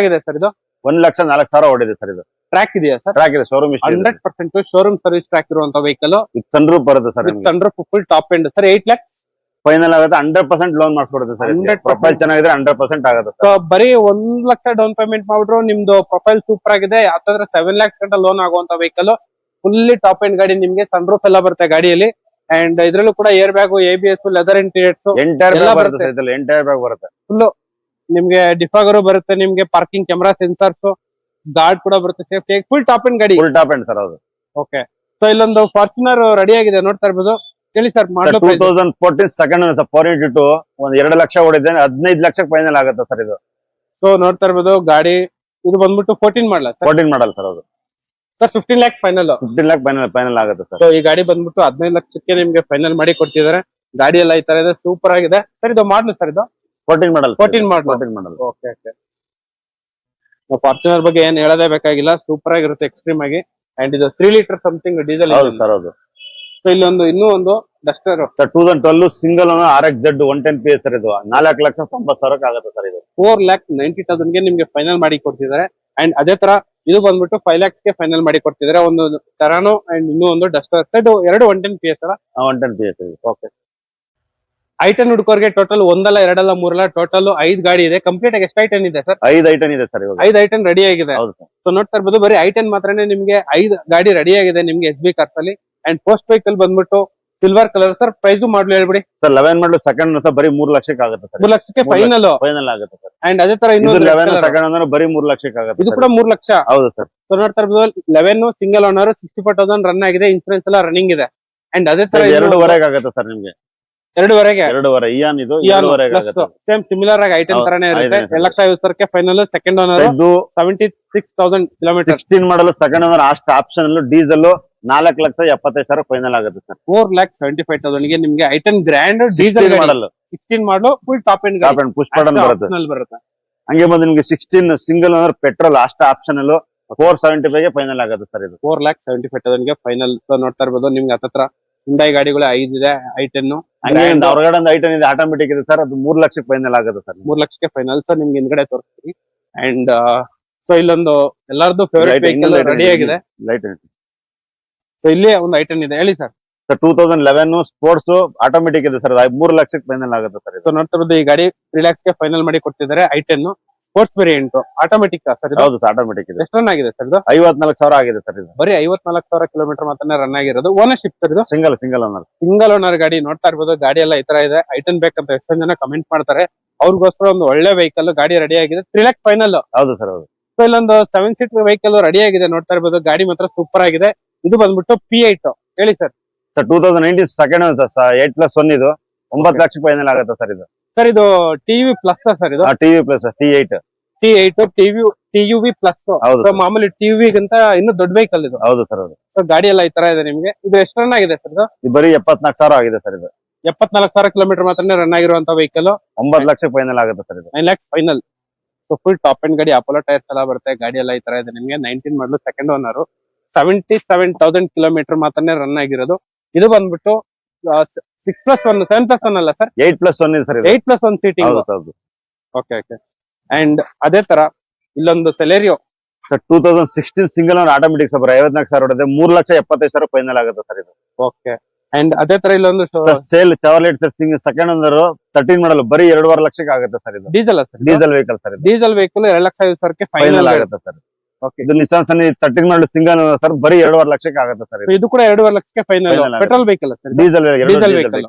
ಆಗಿದೆ ಸರ್ ಇದು? ಒಂದ್ ಲಕ್ಷ ನಾಲ್ಕು ಸಾವಿರ ಓಡಿದೆ ಸರ್ ಇದು. ಟ್ರ್ಯಾಕ್ ಇದೆಯಾ ಸರ್ ಟ್ರ್ಯಾಕ್ ಇದೆ showroom hundred percent showroom service track ಇರುವಂತ ವೆಹಿಕಲ್ ಚಂದ್ರು ಬರುತ್ತೆ sir sunroof full top end sir eight lakhs final ಆಗುತ್ತೆ ಹಂಡ್ರೆಡ್ ಪರ್ಸೆಂಟ್ ಲೋನ್ ಮಾಡಿಸ್ಕೊಡುತ್ತೆ ಸರ್ 100% ಪ್ರೊಫೈಲ್ ಚೆನ್ನಾಗಿದ್ರೆ ಹಂಡ್ರೆಡ್ ಪರ್ಸೆಂಟ್ ಆಗುತ್ತೆ ಸೊ ಬರೀ ಒಂದ್ ಲಕ್ಷ ಡೌನ್ ಪೇಮೆಂಟ್ ಮಾಡಿದ್ರು ನಿಮ್ದು ಪ್ರೊಫೈಲ್ ಸೂಪರ್ ಆಗಿದೆ. ಯಾಕಂದ್ರೆ ಸೆವೆನ್ ಲ್ಯಾಕ್ಸ್ ಗಂಟ ಲೋನ್ ಆಗುವಂತ ವೆಹಿಕಲ್ ಫುಲ್ಲಿ ಟಾಪ್ ಎಂಡ್ ಗಾಡಿ ನಿಮ್ಗೆ ಸನ್ರೂಫ್ ಎಲ್ಲ ಬರುತ್ತೆ ಗಾಡಿಯಲ್ಲಿ. ಅಂಡ್ ಇದ್ರಲ್ಲೂ ಕೂಡ air bag A B S leather interiors entire ಎಲ್ಲ ಬ್ಯಾಗ್ ಬರುತ್ತೆ. ಫುಲ್ ಇದ್ರಲ್ಲಿ ಎಂಟೈರ್ ಬ್ಯಾಗ್ ಬರುತ್ತೆ. ನಿಮ್ಗೆ ಡಿಫಾಗರು ಬರುತ್ತೆ ನಿಮ್ಗೆ ಪಾರ್ಕಿಂಗ್ ಕ್ಯಾಮ್ರಾ ಸೆನ್ಸರ್ಸ್ ಗಾರ್ಡ್ ಕೂಡ ಬರುತ್ತೆ ಸೇಫ್ಟಿ ಫುಲ್ ಟಾಪ್ ಅಂಡ್ ಗಾಡಿ. ಫುಲ್ ಟಾಪ್ ಅಂಡ್ ಸರ್ ಅದು. ಓಕೆ ಸೊ ಇಲ್ಲೊಂದು ಫಾರ್ಚುನರ್ ರೆಡಿ ಆಗಿದೆ ನೋಡ್ತಾ ಇರ್ಬೋದು. ಹೇಳಿ sir two thousand fourteen second four into two ಒಂದ್ ಎರಡು ಲಕ್ಷ ಓಡಿದೆ ಹದಿನೈದು ಲಕ್ಷಕ್ಕೆ ಫೈನಲ್ ಆಗುತ್ತೆ ಸರ್ ಇದು. ಸೊ ನೋಡ್ತಾ ಇರ್ಬೋದು ಗಾಡಿ ಇದು ಬಂದ್ಬಿಟ್ಟು fourteen model fourteen model sir ಅದು. Sir fifteen lakh final fifteen lakh final final ಆಗುತ್ತೆ ಸರ್ ಸೊ ಈ ಗಾಡಿ ಬಂದ್ಬಿಟ್ಟು ಹದಿನೈದು ಲಕ್ಷಕ್ಕೆ ನಿಮ್ಗೆ ಫೈನಲ್ ಮಾಡಿ ಕೊಡ್ತಿದ್ದಾರೆ. ಗಾಡಿ ಎಲ್ಲ ಈ ತರ ಇದೆ ಸೂಪರ್ ಆಗಿದೆ. ಸರ್ ಇದು ಮಾಡ್ಲು ಸರ್ ಇದು? Fourteen model fourteen model? Fourteen model okay okay Fortuner ಬಗ್ಗೆ ಏನ್ ಹೇಳೋದೇ ಬೇಕಾಗಿಲ್ಲ. ಸೂಪರ್ ಆಗಿರುತ್ತೆ ಎಕ್ಸ್ಟ್ರೀಮ್ ಆಗಿ. ಅಂಡ್ ಇದು ತ್ರೀ ಲೀಟರ್ ಸಮಥಿಂಗ್ ಡೀಸೆಲ್ ಹೌದು ಸರ್ ಹೌದು. ಸೊ ಇಲ್ಲೊಂದು ಇನ್ನೂ ಒಂದು Duster sir two thousand twelve single R X Z one ten P S sir ಇದು. ನಾಲ್ಕು ಲಕ್ಷ ತೊಂಬತ್ತು ಸಾವಿರಕ್ಕೆ ಆಗುತ್ತೆ ಸರ್ ಇದು. ಫೋರ್ ಲ್ಯಾಕ್ ನೈಂಟಿ ತೌಸಂಡ್ಗೆ ನಿಮ್ಗೆ ಫೈನಲ್ ಮಾಡಿ ಕೊಡ್ತಿದ್ದಾರೆ. ಅಂಡ್ ಅದೇ ತರ ಇದು ಬಂದ್ಬಿಟ್ಟು ಫೈವ್ ಲ್ಯಾಕ್ಸ್ಗೆ ಫೈನಲ್ ಮಾಡಿ ಕೊಡ್ತಿದ್ದಾರೆ. ಒಂದು ತರಾನು ಅಂಡ್ ಇನ್ನೂ ಒಂದು ಡಸ್ಟರ್ ಸೆಡ್ ಎರಡು ಒನ್ ಟೆನ್ ಪಿ ಎಸ್ ಅಲ್ಲ? One ten P S okay i ten ಹುಡುಕೋರ್ಗೆ total ಒಂದಲ್ಲ ಎರಡಲ್ಲ ಮೂರಲ್ಲ ಟೋಟಲ್ ಐದ್ ಗಾಡಿ ಇದೆ. ಕಂಪ್ಲೀಟ್ ಆಗಿ ಎಷ್ಟು ಐಟನ್ ಇದೆ ಸರ್? ಐದು ಐಟನ್ ಇದೆ ಸರ್ ಇವಾಗ. ಐದ್ ಐಟನ್ ರೆಡಿ ಆಗಿದೆ. ಹೌದು ಸರ್. ಸೊ ನೋಡ್ತಾ ಇರ್ಬೋದು ಬರೀ ಐಟನ್ ಮಾತ್ರನೇ ನಿಮ್ಗೆ ಐದು ಗಾಡಿ ರೆಡಿ ಆಗಿದೆ ನಿಮ್ಗೆ ಎಸ್ ಬಿ ಕಾರ್ಸ್ ಅಲ್ಲಿ. ಅಂಡ್ ಪೋಸ್ಟ್ ವೆಹಿಕಲ್ ಬಂದ್ಬಿಟ್ಟು silver colour sir price model ಹೇಳ್ಬಿಡಿ. Sir eleven model second sir ಬರೀ ಮೂರ್ ಲಕ್ಷಕ್ಕೆ ಆಗುತ್ತೆ ಸರ್. ಮೂರ್ ಲಕ್ಷಕ್ಕೆ ಫೈನಲ್ ಫೈನಲ್ ಆಗುತ್ತೆ ಸರ್. ಅಂಡ್ ಅದೇ ತರ ಇನ್ನೂ ಇನ್ನೊಂದು ಲೆವೆನ್ ಸೆಕೆಂಡ್ ಅಂದ್ರೆ ಬರೀ ಮೂರ್ ಲಕ್ಷಕ್ಕೆ ಆಗುತ್ತೆ ಇದು ಕೂಡ ಮೂರ್ ಲಕ್ಷ. ಹೌದು ಸರ್. ಸೊ ನೋಡ್ತಾ ಇರ್ಬೋದು eleven single owner sixty four thousand run ಆಗಿದೆ ಇನ್ಸೂರೆನ್ಸ್ ಎಲ್ಲ ರನ್ನಿಂಗ್ ಇದೆ. ಅಂಡ್ ಅದೇ ತರ ಎರಡೂವರೆಗೆ ಆಗುತ್ತೆ ಸರ್ ನಿಮ್ಗೆ. ಎರಡೂವರೆಗೆ. ಎರಡೂವರೆ ಇಯಾನ್ ಇದು ಎರಡೂವರೆಗೆ ಪ್ಲಸ್ ಆಗುತ್ತೆ. ಸೇಮ್ ಸಿಮಿಲರ್ ಆಗಿ ಐಟನ್ ಹೌದು, ತರಾನೇ ಇರುತ್ತೆ. ಐಟನ್ ಎರಡ್ ಲಕ್ಷ ಐವತ್ತು ಸಾವಿರಕ್ಕೆ ಫೈನಲ್ ಸೆಕೆಂಡ್ ಓನರ್ ಇದು seventy six thousand kilometre sixteen model second ಅಂದ್ರೆ ಅಷ್ಟು ಆಪ್ಷನ್ ಡೀಸೆಲ್ ನಾಲ್ಕು ಲಕ್ಷ ಎಪ್ಪತ್ತೈದು ಸಾವಿರ ಫೈನಲ್ ಆಗುತ್ತೆ sir. Four lakh seventy five ತೌಸಂಡ್ಗೆ ನಿಮ್ಗೆ i ten grand diesel model sixteen model full top end top end push button ಬರುತ್ತೆ. ಬರುತ್ತೆ. ಹಂಗೆ ಬಂದು ನಿಮ್ಗೆ ಸಿಕ್ಸ್ಟೀನ್ ಸಿಂಗಲ್ ಅಂದ್ರೆ ಪೆಟ್ರೋಲ್ ಅಷ್ಟು option four seventy five final ಆಗುತ್ತೆ ಸರ್ ಇದು. ಫೋರ್ ಲ್ಯಾಕ್ ಸೆವೆಂಟಿ ಫೈವ್ ತೌಸಂಡ್ಗೆ ಫೈನಲ್ ನೋಡ್ತಾ ಇರ್ಬೋದು ನಿಮ್ಗೆ ಹತ್ತತ್ರ ಹುಂಡಾಯಿ ಗಾಡಿಗಳು ಐದು ಇದೆ ಐ ಟೆನ್ ಹಂಗೆ ಒಂದು ಹೊರಗಡೆ ಒಂದು ಐಟನ್ ಇದೆ ಆಟೋಮೆಟಿಕ್ ಇದೆ. ಸರ್ ಅದು ಮೂರ್ ಲಕ್ಷಕ್ಕೆ ಫೈನಲ್ ಆಗುತ್ತೆ ಸರ್ ಮೂರ್ ಲಕ್ಷಕ್ಕೆ ಫೈನಲ್ ಸರ್ ನಿಮ್ಗೆ ಹಿಂದ್ಗಡೆ ತೋರಿಸ್ತೀನಿ. ಅಂಡ್ ಸೊ ಇಲ್ಲೊಂದು ಎಲ್ಲಾರ್ದು ಫೇವರೇಟ್ ವೆಹಿಕಲ್ ರೆಡಿ ಆಗಿದೆ. ಲೈಟ್ ಸೊ ಇಲ್ಲಿ ಒಂದು ಐಟಮ್ ಇದೆ. ಹೇಳಿ sir sir two thousand eleven sports automatic ಇದೆ ಸರ್ ಮೂರ್ ಲಕ್ಷಕ್ಕೆ ಫೈನಲ್ ಆಗುತ್ತೆ ಸರ್ ಸೊ ನೋಡ್ತಾ ಇರೋದು ಈ ಗಾಡಿ ತ್ರೀ ಲ್ಯಾಕ್ಸ್ಗೆ ಫೈನಲ್ ಮಾಡಿ ಕೊಡ್ತಿದ್ದಾರೆ i ten sports variant automatic sir ಹೌದು ಸರ್ ಆಟೋಮೆಟಿಕ್ ಇದೆ. ಎಷ್ಟು ರನ್ ಆಗಿದೆ ಸರ್ ಇದು? ಐವತ್ನಾಲ್ಕು ಸಾವಿರ ಆಗಿದೆ ಸರ್ ಇದು. ಬರೀ ಐವತ್ನಾಲ್ಕು ಸಾವಿರ ಕಿಲೋಮೀಟರ್ ಮಾತ್ರ ರನ್ ಆಗಿರೋದು. ಓನರ್ಶಿಪ್ ಸರ್ ಇದು? Single single owner single owner ಗಾಡಿ ನೋಡ್ತಾ ಇರ್ಬೋದು. ಗಾಡಿ ಎಲ್ಲ ಈ ತರ ಇದೆ. ಐಟನ್ ಬೇಕಂತ ಎಷ್ಟೊಂದ್ ಜನ ಕಮೆಂಟ್ ಮಾಡ್ತಾರೆ. ಅವ್ರಿಗೋಸ್ಕರ ಒಂದು ಒಳ್ಳೆ ವೆಹಿಕಲ್ ಗಾಡಿ ರೆಡಿ ಆಗಿದೆ. ತ್ರೀ ಲ್ಯಾಕ್ ಫೈನಲ್ ಹೌದು ಸರ್ ಹೌದು. ಸೊ ಇಲ್ಲೊಂದು ಸೆವೆನ್ ಸೀಟ್ ವೆಹಿಕಲ್ ರೆಡಿ ಆಗಿದೆ ನೋಡ್ತಾ ಇರ್ಬೋದು. ಗಾಡಿ ಮಾತ್ರ ಸೂಪರ್ ಆಗಿದೆ. ಇದು ಬಂದ್ಬಿಟ್ಟು ಪಿ ಏಟ್ ಹೇಳಿ sir sir two thousand nineteen second eight plus one ಇದು. ಒಂಬತ್ತು ಲಕ್ಷ ಫೈನಲ್ ಆಗುತ್ತೆ ಸರ್ ಇದು. ಸರ್ ಇದು ಟಿವಿ ಪ್ಲಸ್ ಸರ್ ಇದು? TUV plus T eight T eight TUV TUV plus. ಮಾಮೂಲಿ ಟಿವಿಗಿಂತ ಇನ್ನು ದೊಡ್ಡ ವೆಹಿಕಲ್ ಇದು. ಹೌದು ಸರ್ ಹೌದು. ಸೊ ಗಾಡಿ ಎಲ್ಲ ಈ ತರ ಇದೆ ನಿಮಗೆ. ಇದು ಎಷ್ಟು ರನ್ ಆಗಿದೆ ಸರ್ ಇದು? ಬರೀ ಎಪ್ಪತ್ನಾಲ್ಕು ಸಾವಿರ ಆಗಿದೆ ಸರ್ ಇದು. ಎಪ್ಪತ್ನಾಲ್ಕು ಸಾವಿರ ಕಿಲೋಮೀಟರ್ ಮಾತ್ರ ರನ್ ಆಗಿರುವಂತ ವೆಹಿಕಲ್ ಒಂಬತ್ತು ಲಕ್ಷ ಫೈನಲ್ ಆಗುತ್ತೆ ಸರ್ ಇದು. Nine lakhs final so full top end ಗಾಡಿ ಅಪೋಲೋ ಟೈರ್ಸ್ ಎಲ್ಲ ಬರುತ್ತೆ. ಗಾಡಿ ಎಲ್ಲ ಈ ತರ ಇದೆ ನಿಮಗೆ. Nineteen model second owner seventy seven thousand kilometre ಮಾತ್ರನೇ ರನ್ ಆಗಿರೋದು. ಇದು ಬಂದ್ಬಿಟ್ಟು six plus one seven plus one ಅಲ್ಲ ಸರ್ ಏಟ್ ಪ್ಲಸ್ ಒನ್ ಇದೆ ಸರ್ ಇದು. ಏಟ್ ಪ್ಲಸ್ ಒನ್ ಸೀಟಿಂಗ್ ಹೌದು ಹೌದು. ಓಕೆ ಓಕೆ ಅಂಡ್ ಅದೇ ತರ ಇಲ್ಲೊಂದು Celerio sir two thousand sixteen single ಅವ್ರ ಆಟೋಮೆಟಿಕ್ ಸರ್ ಐವತ್ನಾಲ್ಕು ಸಾವಿರ ಹೊಡೆದೆ ಮೂರ್ ಲಕ್ಷ ಎಪ್ಪತ್ತೈದು ಸಾವಿರ ಫೈನಲ್ ಆಗುತ್ತೆ ಸರ್ ಇದು. ಓಕೆ ಅಂಡ್ ಅದೇ ತರ ಇಲ್ಲೊಂದು sir sale Chevrolet sir single second ಒಂದರ್ thirteen model ಬರೀ ಎರಡೂವರೆ ಲಕ್ಷಕ್ಕೆ ಆಗುತ್ತೆ ಸರ್ ಇದು. Diesel sir diesel vehicle sir ಇದು. ಡೀಸೆಲ್ ವೆಹಿಕಲ್ ಎರಡು ಲಕ್ಷ ಐದು ಸಾವಿರಕ್ಕೆ ಫೈನಲ್ ಫೈನಲ್ ಆಗುತ್ತೆ. ಸರ್ ಇದು Nissan Sunny model single sir ಬರೀ ಎರಡೂವರೆ ಲಕ್ಷಕ್ಕೆ ಆಗುತ್ತೆ ಸರ್ ಇದು. ಕೂಡ ಎರಡೂವರೆ ಲಕ್ಷಕ್ಕೆ final. Petrol vehicle sir diesel Diesel vehicle.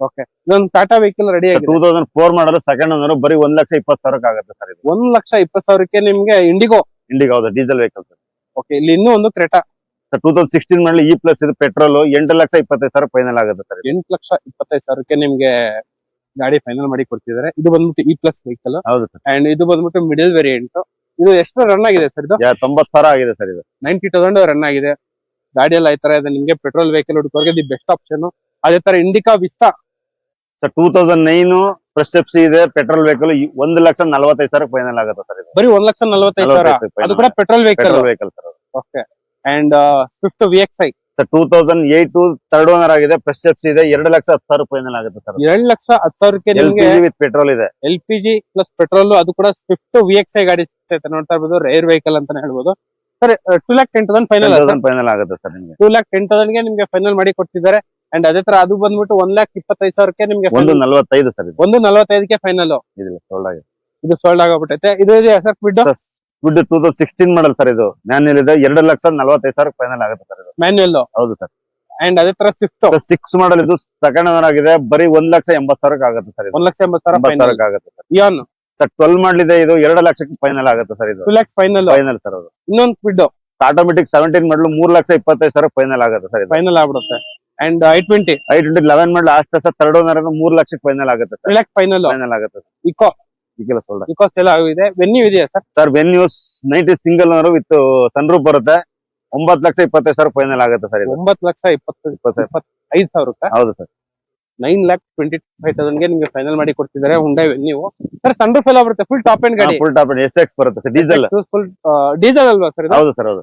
Okay ಇದೊಂದು ಟಾಟಾ ವೆಹಿಕಲ್ ರೆಡಿ ಆಗಿದೆ. Two thousand four model second ಅಂದ್ರೆ ಬರೀ ಒಂದ್ ಲಕ್ಷ ಇಪ್ಪತ್ತು ಸಾವಿರಕ್ಕೆ ಆಗುತ್ತೆ ಸರ್ ಇದು. ಒಂದ್ ಲಕ್ಷ ಇಪ್ಪತ್ತು ಸಾವಿರಕ್ಕೆ ನಿಮ್ಗೆ ಇಂಡಿಗೋ ಇಂಡಿಗೋ ಹೌದು ಡೀಸೆಲ್ ವೆಹಿಕಲ್ ಸರ್ ಓಕೆ ಇಲ್ಲಿ ಇನ್ನೂ ಒಂದು Creta sir two thousand sixteen ಮಾಡಲಿ ಇ ಪ್ಲಸ್ ಇದು ಪೆಟ್ರೋಲ್ ಎಂಟು ಲಕ್ಷ ಇಪ್ಪತ್ತೈದು ಸಾವಿರ ಫೈನಲ್ ಆಗುತ್ತೆ ಸರ್ ಎಂಟು ಲಕ್ಷ ಇಪ್ಪತ್ತೈದು ಸಾವಿರಕ್ಕೆ ನಿಮ್ಗೆ ಗಾಡಿ ಫೈನಲ್ ಮಾಡಿ ಕೊಡ್ತಿದ್ದಾರೆ. ಇದು ಬಂದ್ಬಿಟ್ಟು ಇ ಪ್ಲಸ್ ವೆಹಿಕಲ್ ಹೌದು ಸರ್ ಅಂಡ್ ಇದು ಬಂದ್ಬಿಟ್ಟು ಮಿಡಲ್ ವೇರಿಯಂಟ್ ಇದು ಎಷ್ಟು ರನ್ ಆಗಿದೆ ಸರ್ ಇದು? ತೊಂಬತ್ ಸಾವಿರ ಆಗಿದೆ ಸರ್ ಇದು. ನೈಂಟಿ ತೌಸಂಡ್ ರನ್ ಆಗಿದೆ. ಗಾಡಿ ಎಲ್ಲ ಈ ತರ ಇದೆ. ನಿಮ್ಗೆ ಪೆಟ್ರೋಲ್ ವೆಹಿಕಲ್ ಹುಡುಕೋರ್ಗೆ ದಿ ಬೆಸ್ಟ್ ಆಪ್ಷನ್ ಅದೇ ತರ Indica Vista sir two thousand nine fresh FC ಇದೆ. ಪೆಟ್ರೋಲ್ ವೆಹಿಕಲ್ ಒಂದ್ ಲಕ್ಷ ನಲವತ್ತೈದು ಸಾವಿರ ಫೈನಲ್ ಆಗುತ್ತೆ ಸರ್ ಇದು. ಬರೀ ಒಂದ್ ಲಕ್ಷ ನಲ್ವತ್ತೈದು ಸಾವಿರ? ಅದು ಕೂಡ petrol vehicle vehicle sir okay and Swift V X I sir two thousand eight third owner ಆಗಿದೆ. ಫ್ರೆಶ್ ಎಫ್ಸಿ ಇದೆ. ಎರಡು ಲಕ್ಷ ಹತ್ತು ಸಾವಿರ ಫೈನಲ್ ಆಗುತ್ತೆ ಸರ್ ಎರಡು ಲಕ್ಷ ಹತ್ತು ಸಾವಿರಕ್ಕೆ ನಿಮ್ಗೆ ವಿತ್ ಪೆಟ್ರೋಲ್ ಇದೆ. L P G plus petrol ಅದು ಕೂಡ ಸ್ವಿಫ್ಟ್ ವಿ ಎಕ್ಸ್ ಐ ಗಾಡಿ ಸಿಗ್ತೈತೆ ನೋಡ್ತಾ ಇರ್ಬೋದು. ರೇರ್ ವೆಹಿಕಲ್ ಅಂತಾನೆ ಹೇಳ್ಬೋದು. Sir two lakh ten thousand final final ಆಗುತ್ತೆ ಸರ್ ನಿಮಗೆ. ಟೂ ಲ್ಯಾಕ್ ಟೆನ್ ತೌಸಂಡ್ಗೆ ನಿಮ್ಗೆ ಫೈನಲ್ ಮಾಡಿ ಕೊಡ್ತಿದ್ದಾರೆ ಅಂಡ್ ಅದೇ ತರ ಅದು ಬಂದ್ಬಿಟ್ಟು ಒನ್ ಲ್ಯಾಕ್ ಇಪ್ಪತ್ತೈದು ಸಾವಿರಕ್ಕೆ ನಿಮಗೆ ಒಂದು ನಲವತ್ತೈದು ಸರ್ ಒಂದು ನಲವತ್ತೈದಕ್ಕೆ ಫೈನಲ್ ಇದು ಸೋಲ್ಡ್ ಆಗಿದೆ. ಇದು ಸೋಲ್ಡ್ ಆಗೋಗ್ಬಿಟ್ಟೈತೆ. ಇದು ಇದೆ sir Beat good two thousand sixteen model sir ಇದು. ಮ್ಯಾನ್ಯಲ್ ಇದೆ. ಎರಡು ಲಕ್ಷ ನಲವತ್ತೈದು ಸಾವಿರ ಫೈನಲ್ ಆಗುತ್ತೆ ಸರ್ ಇದು. ಮ್ಯಾನ್ಯಲ್ ಹೌದು ಸರ್ ಅಂಡ್ ಅದೇ ತರ ಸಿಕ್ಸ್ ಸಿಕ್ಸ್ ಮಾಡಲ್ ಇದು ಸೆಕೆಂಡ್ ಓನರ್ ಆಗಿದೆ. ಬರೀ ಒಂದ್ ಲಕ್ಷ ಎಂಬತ್ತು ಸಾವಿರಕ್ಕೆ ಆಗುತ್ತೆ ಸರ್ ಒಂದ್ ಲಕ್ಷ ಎಂಬತ್ತು ಸಾವಿರ ಆಗುತ್ತೆ ಸರ್ ಇಯಾನ್ ಸರ್ ಟ್ವೆಲ್ ಮಾಡಲಿದೆ ಇದು. ಎರಡು ಲಕ್ಷಕ್ಕೆ ಫೈನಲ್ ಆಗುತ್ತೆ ಸರ್ ಇದು. Two lakhs final final sir ಅದು. ಇನ್ನೊಂದು ಬಿಡ್ ಆಟೋಮೆಟಿಕ್ ಸೆವೆಂಟೀನ್ ಮಾಡಲು ಮೂರ್ ಲಕ್ಷ ಇಪ್ಪತ್ತೈದು ಸಾವಿರ ಫೈನಲ್ ಆಗುತ್ತೆ ಸರ್ ಫೈನಲ್ ಆಗ್ಬಿಡುತ್ತೆ. And i twenty i twenty eleven model last sir third owner ಮೂರ್ ಲಕ್ಷಕ್ಕೆ ಫೈನಲ್ ಆಗುತ್ತೆ ಸರ್ ಫೈನಲ್ ಫೈನಲ್ ಆಗುತ್ತೆ ಇಕೋ ಈಗೆಲ್ಲ ಸೋಲ್ಡ್ ಬಿಕಾಸ್ ಎಲ್ಲ ಆಗಿದೆ. ವೆನ್ಯೂ ಇದೆಯಾ sir sir Venue ninety single with sunroof ಬರುತ್ತೆ. ಒಂಬತ್ತು ಲಕ್ಷ ಇಪ್ಪತ್ತೈದು ಸಾವಿರ ಫೈನಲ್ ಆಗುತ್ತೆ ಸರ್ ಇದು. ಒಂಬತ್ತು ಲಕ್ಷ ಇಪ್ಪತ್ತು ಇಪ್ಪತ್ತೈದು. ಇಪ್ಪತ್ತೈದು ಸಾವಿರಕ್ಕೆ? ಹೌದು sir nine lakh twenty five ತೌಸಂಡ್ಗೆ ನಿಮ್ಗೆ ಫೈನಲ್ ಮಾಡಿ ಕೊಡ್ತಿದ್ದಾರೆ Hyundai Venue sir sunroof ಎಲ್ಲ ಬರುತ್ತೆ. ಫುಲ್ ಟಾಪ್ ಅಂಡ್ ಗಾಡಿ. ಫುಲ್ ಟಾಪ್ ಎಸ್ ಎಕ್ಸ್ ಬರುತ್ತೆ ಸರ್ ಡೀಸೆಲ್ ಫುಲ್ ಡೀಸೆಲ್ ಅಲ್ವಾ ಸರ್ ಇದು? ಹೌದು ಸರ್ ಹೌದು.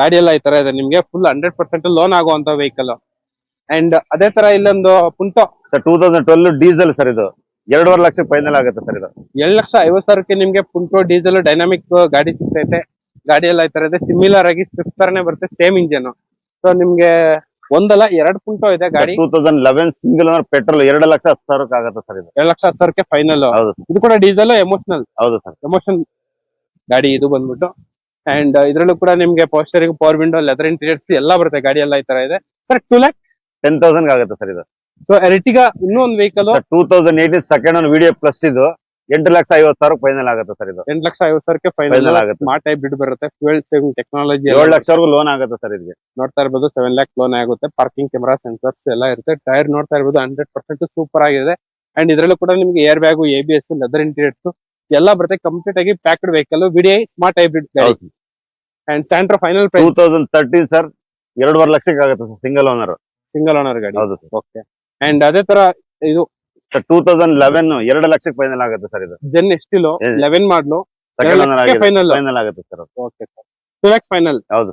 ಗಾಡಿ ಎಲ್ಲ ಈ ತರ ಇದೆ. ನಿಮ್ಗೆ ಫುಲ್ ಹಂಡ್ರೆಡ್ ಪರ್ಸೆಂಟ್ ಲೋನ್ ಆಗುವಂತ ವೆಹಿಕಲ್ ಅಂಡ್ ಅದೇ ತರ ಇಲ್ಲೊಂದು Punto sir two thousand twelve diesel sir ಇದು. ಎರಡೂವರೆ ಲಕ್ಷ ಫೈನಲ್ ಆಗುತ್ತೆ ಸರ್ ಇದು. ಎರಡ್ ಲಕ್ಷ ಐವತ್ತು ಸಾವಿರಕ್ಕೆ ನಿಮ್ಗೆ ಪುಂಟೋ ಡೀಸೆಲ್ ಡೈನಾಮಿಕ್ ಗಾಡಿ ಸಿಗ್ತೈತೆ. ಗಾಡಿ ಎಲ್ಲ ಈ ತರ ಇದೆ. ಸಿಮಿಲರ್ ಆಗಿ ಸ್ವಿಫ್ಟ್ ತರನೇ ಬರುತ್ತೆ ಸೇಮ್ ಇಂಜಿನ್ ಸೊ ನಿಮ್ಗೆ ಒಂದಲ್ಲ ಎರಡ್ ಪುಂಟೋ ಇದೆ ಗಾಡಿ. ಟೂ ತೌಸಂಡ್ ಲೆವೆನ್ ಸಿಂಗಲ್ ಅಂದ್ರೆ ಪೆಟ್ರೋಲ್ ಎರಡು ಲಕ್ಷ ಹತ್ತು ಸಾವಿರಕ್ಕೆ ಆಗುತ್ತೆ ಸರ್ ಇದು. ಎರಡ್ ಲಕ್ಷ ಹತ್ತು ಸಾವಿರಕ್ಕೆ ಫೈನಲ್ ಹೌದು ಇದು ಕೂಡ ಡೀಸೆಲ್ ಎಮೋಷನಲ್ ಹೌದು ಸರ್ ಎಮೋಷನ್ ಗಾಡಿ ಇದು ಬಂದ್ಬಿಟ್ಟು. ಅಂಡ್ ಇದ್ರಲ್ಲೂ ಕೂಡ ನಿಮ್ಗೆ ಪೋಸ್ಟರಿಂಗ್ ಪವರ್ ವಿಂಡೋ ಲೆದರ್ ಇಂಟೀರಿಯರ್ಸ್ ಎಲ್ಲ ಬರುತ್ತೆ. ಗಾಡಿ ಎಲ್ಲ ಈ ತರ ಇದೆ. Sir two lakh ten thousand ಆಗುತ್ತೆ ಸರ್ ಇದು. ಸೊ ಎರಟಿಗ ಇನ್ನೂ ಒಂದು vehicle two thousand eighteen second ಒಂದು ವಿಡಿಯೋ ಪ್ಲಸ್ ಇದು. ಎಂಟು ಲಕ್ಷ ಐವತ್ತು ಸಾವಿರ ಫೈನಲ್ ಆಗುತ್ತೆ ಸರ್ ಇದು. ಎಂಟು ಲಕ್ಷ ಐವತ್ತು ಸಾವಿರಕ್ಕೆ ಫೈನಲ್ ಆಗುತ್ತೆ. ಸ್ಮಾರ್ಟ್ ಬಿಡ್ ಬರುತ್ತೆ. ಫ್ಯೂಯಲ್ ಸೇವಿಂಗ್ ಟೆಕ್ನಾಲಜಿ ಏಳು ಲಕ್ಷವರೆಗೂ ಲೋನ್ ಆಗುತ್ತೆ ಸರ್ ಇದಕ್ಕೆ ನೋಡ್ತಾ ಇರ್ಬೋದು ಸೆವೆನ್ ಲ್ಯಾಕ್ ಲೋನ್ ಆಗುತ್ತೆ. ಪಾರ್ಕಿಂಗ್ ಕ್ಯಾಮರಾ ಸೆನ್ಸರ್ಸ್ ಎಲ್ಲ ಇರುತ್ತೆ. ಟೈರ್ ನೋಡ್ತಾ ಇರ್ಬೋದು ಹಂಡ್ರೆಡ್ ಪರ್ಸೆಂಟ್ ಸೂಪರ್ ಆಗಿದೆ. ಅಂಡ್ ಇದರಲ್ಲೂ ಕೂಡ ನಿಮಗೆ airbag A B S leather interiors ಎಲ್ಲ ಬರುತ್ತೆ. ಕಂಪ್ಲೀಟ್ ಆಗಿ packed vehicle VDI smart hybrid ಬಿಡ್ and Santro final two price thousand thirteen sir ಎರಡೂವರೆ ಲಕ್ಷಕ್ಕೆ ಆಗುತ್ತೆ sir single owner single owner ಗಾಡಿ. ಹೌದು ಸರ್ ಓಕೆ ಅಂಡ್ ಅದೇ ತರ ಇದು ಟೂ ತೌಸಂಡ್ ಲೆವೆನ್ ಎರಡು ಲಕ್ಷಕ್ಕೆ ಫೈನಲ್ ಆಗುತ್ತೆ ಸರ್ ಇದು. Zen Estilo eleven model. Final final ಆಗುತ್ತೆ sir okay sir two lakhs final ಹೌದು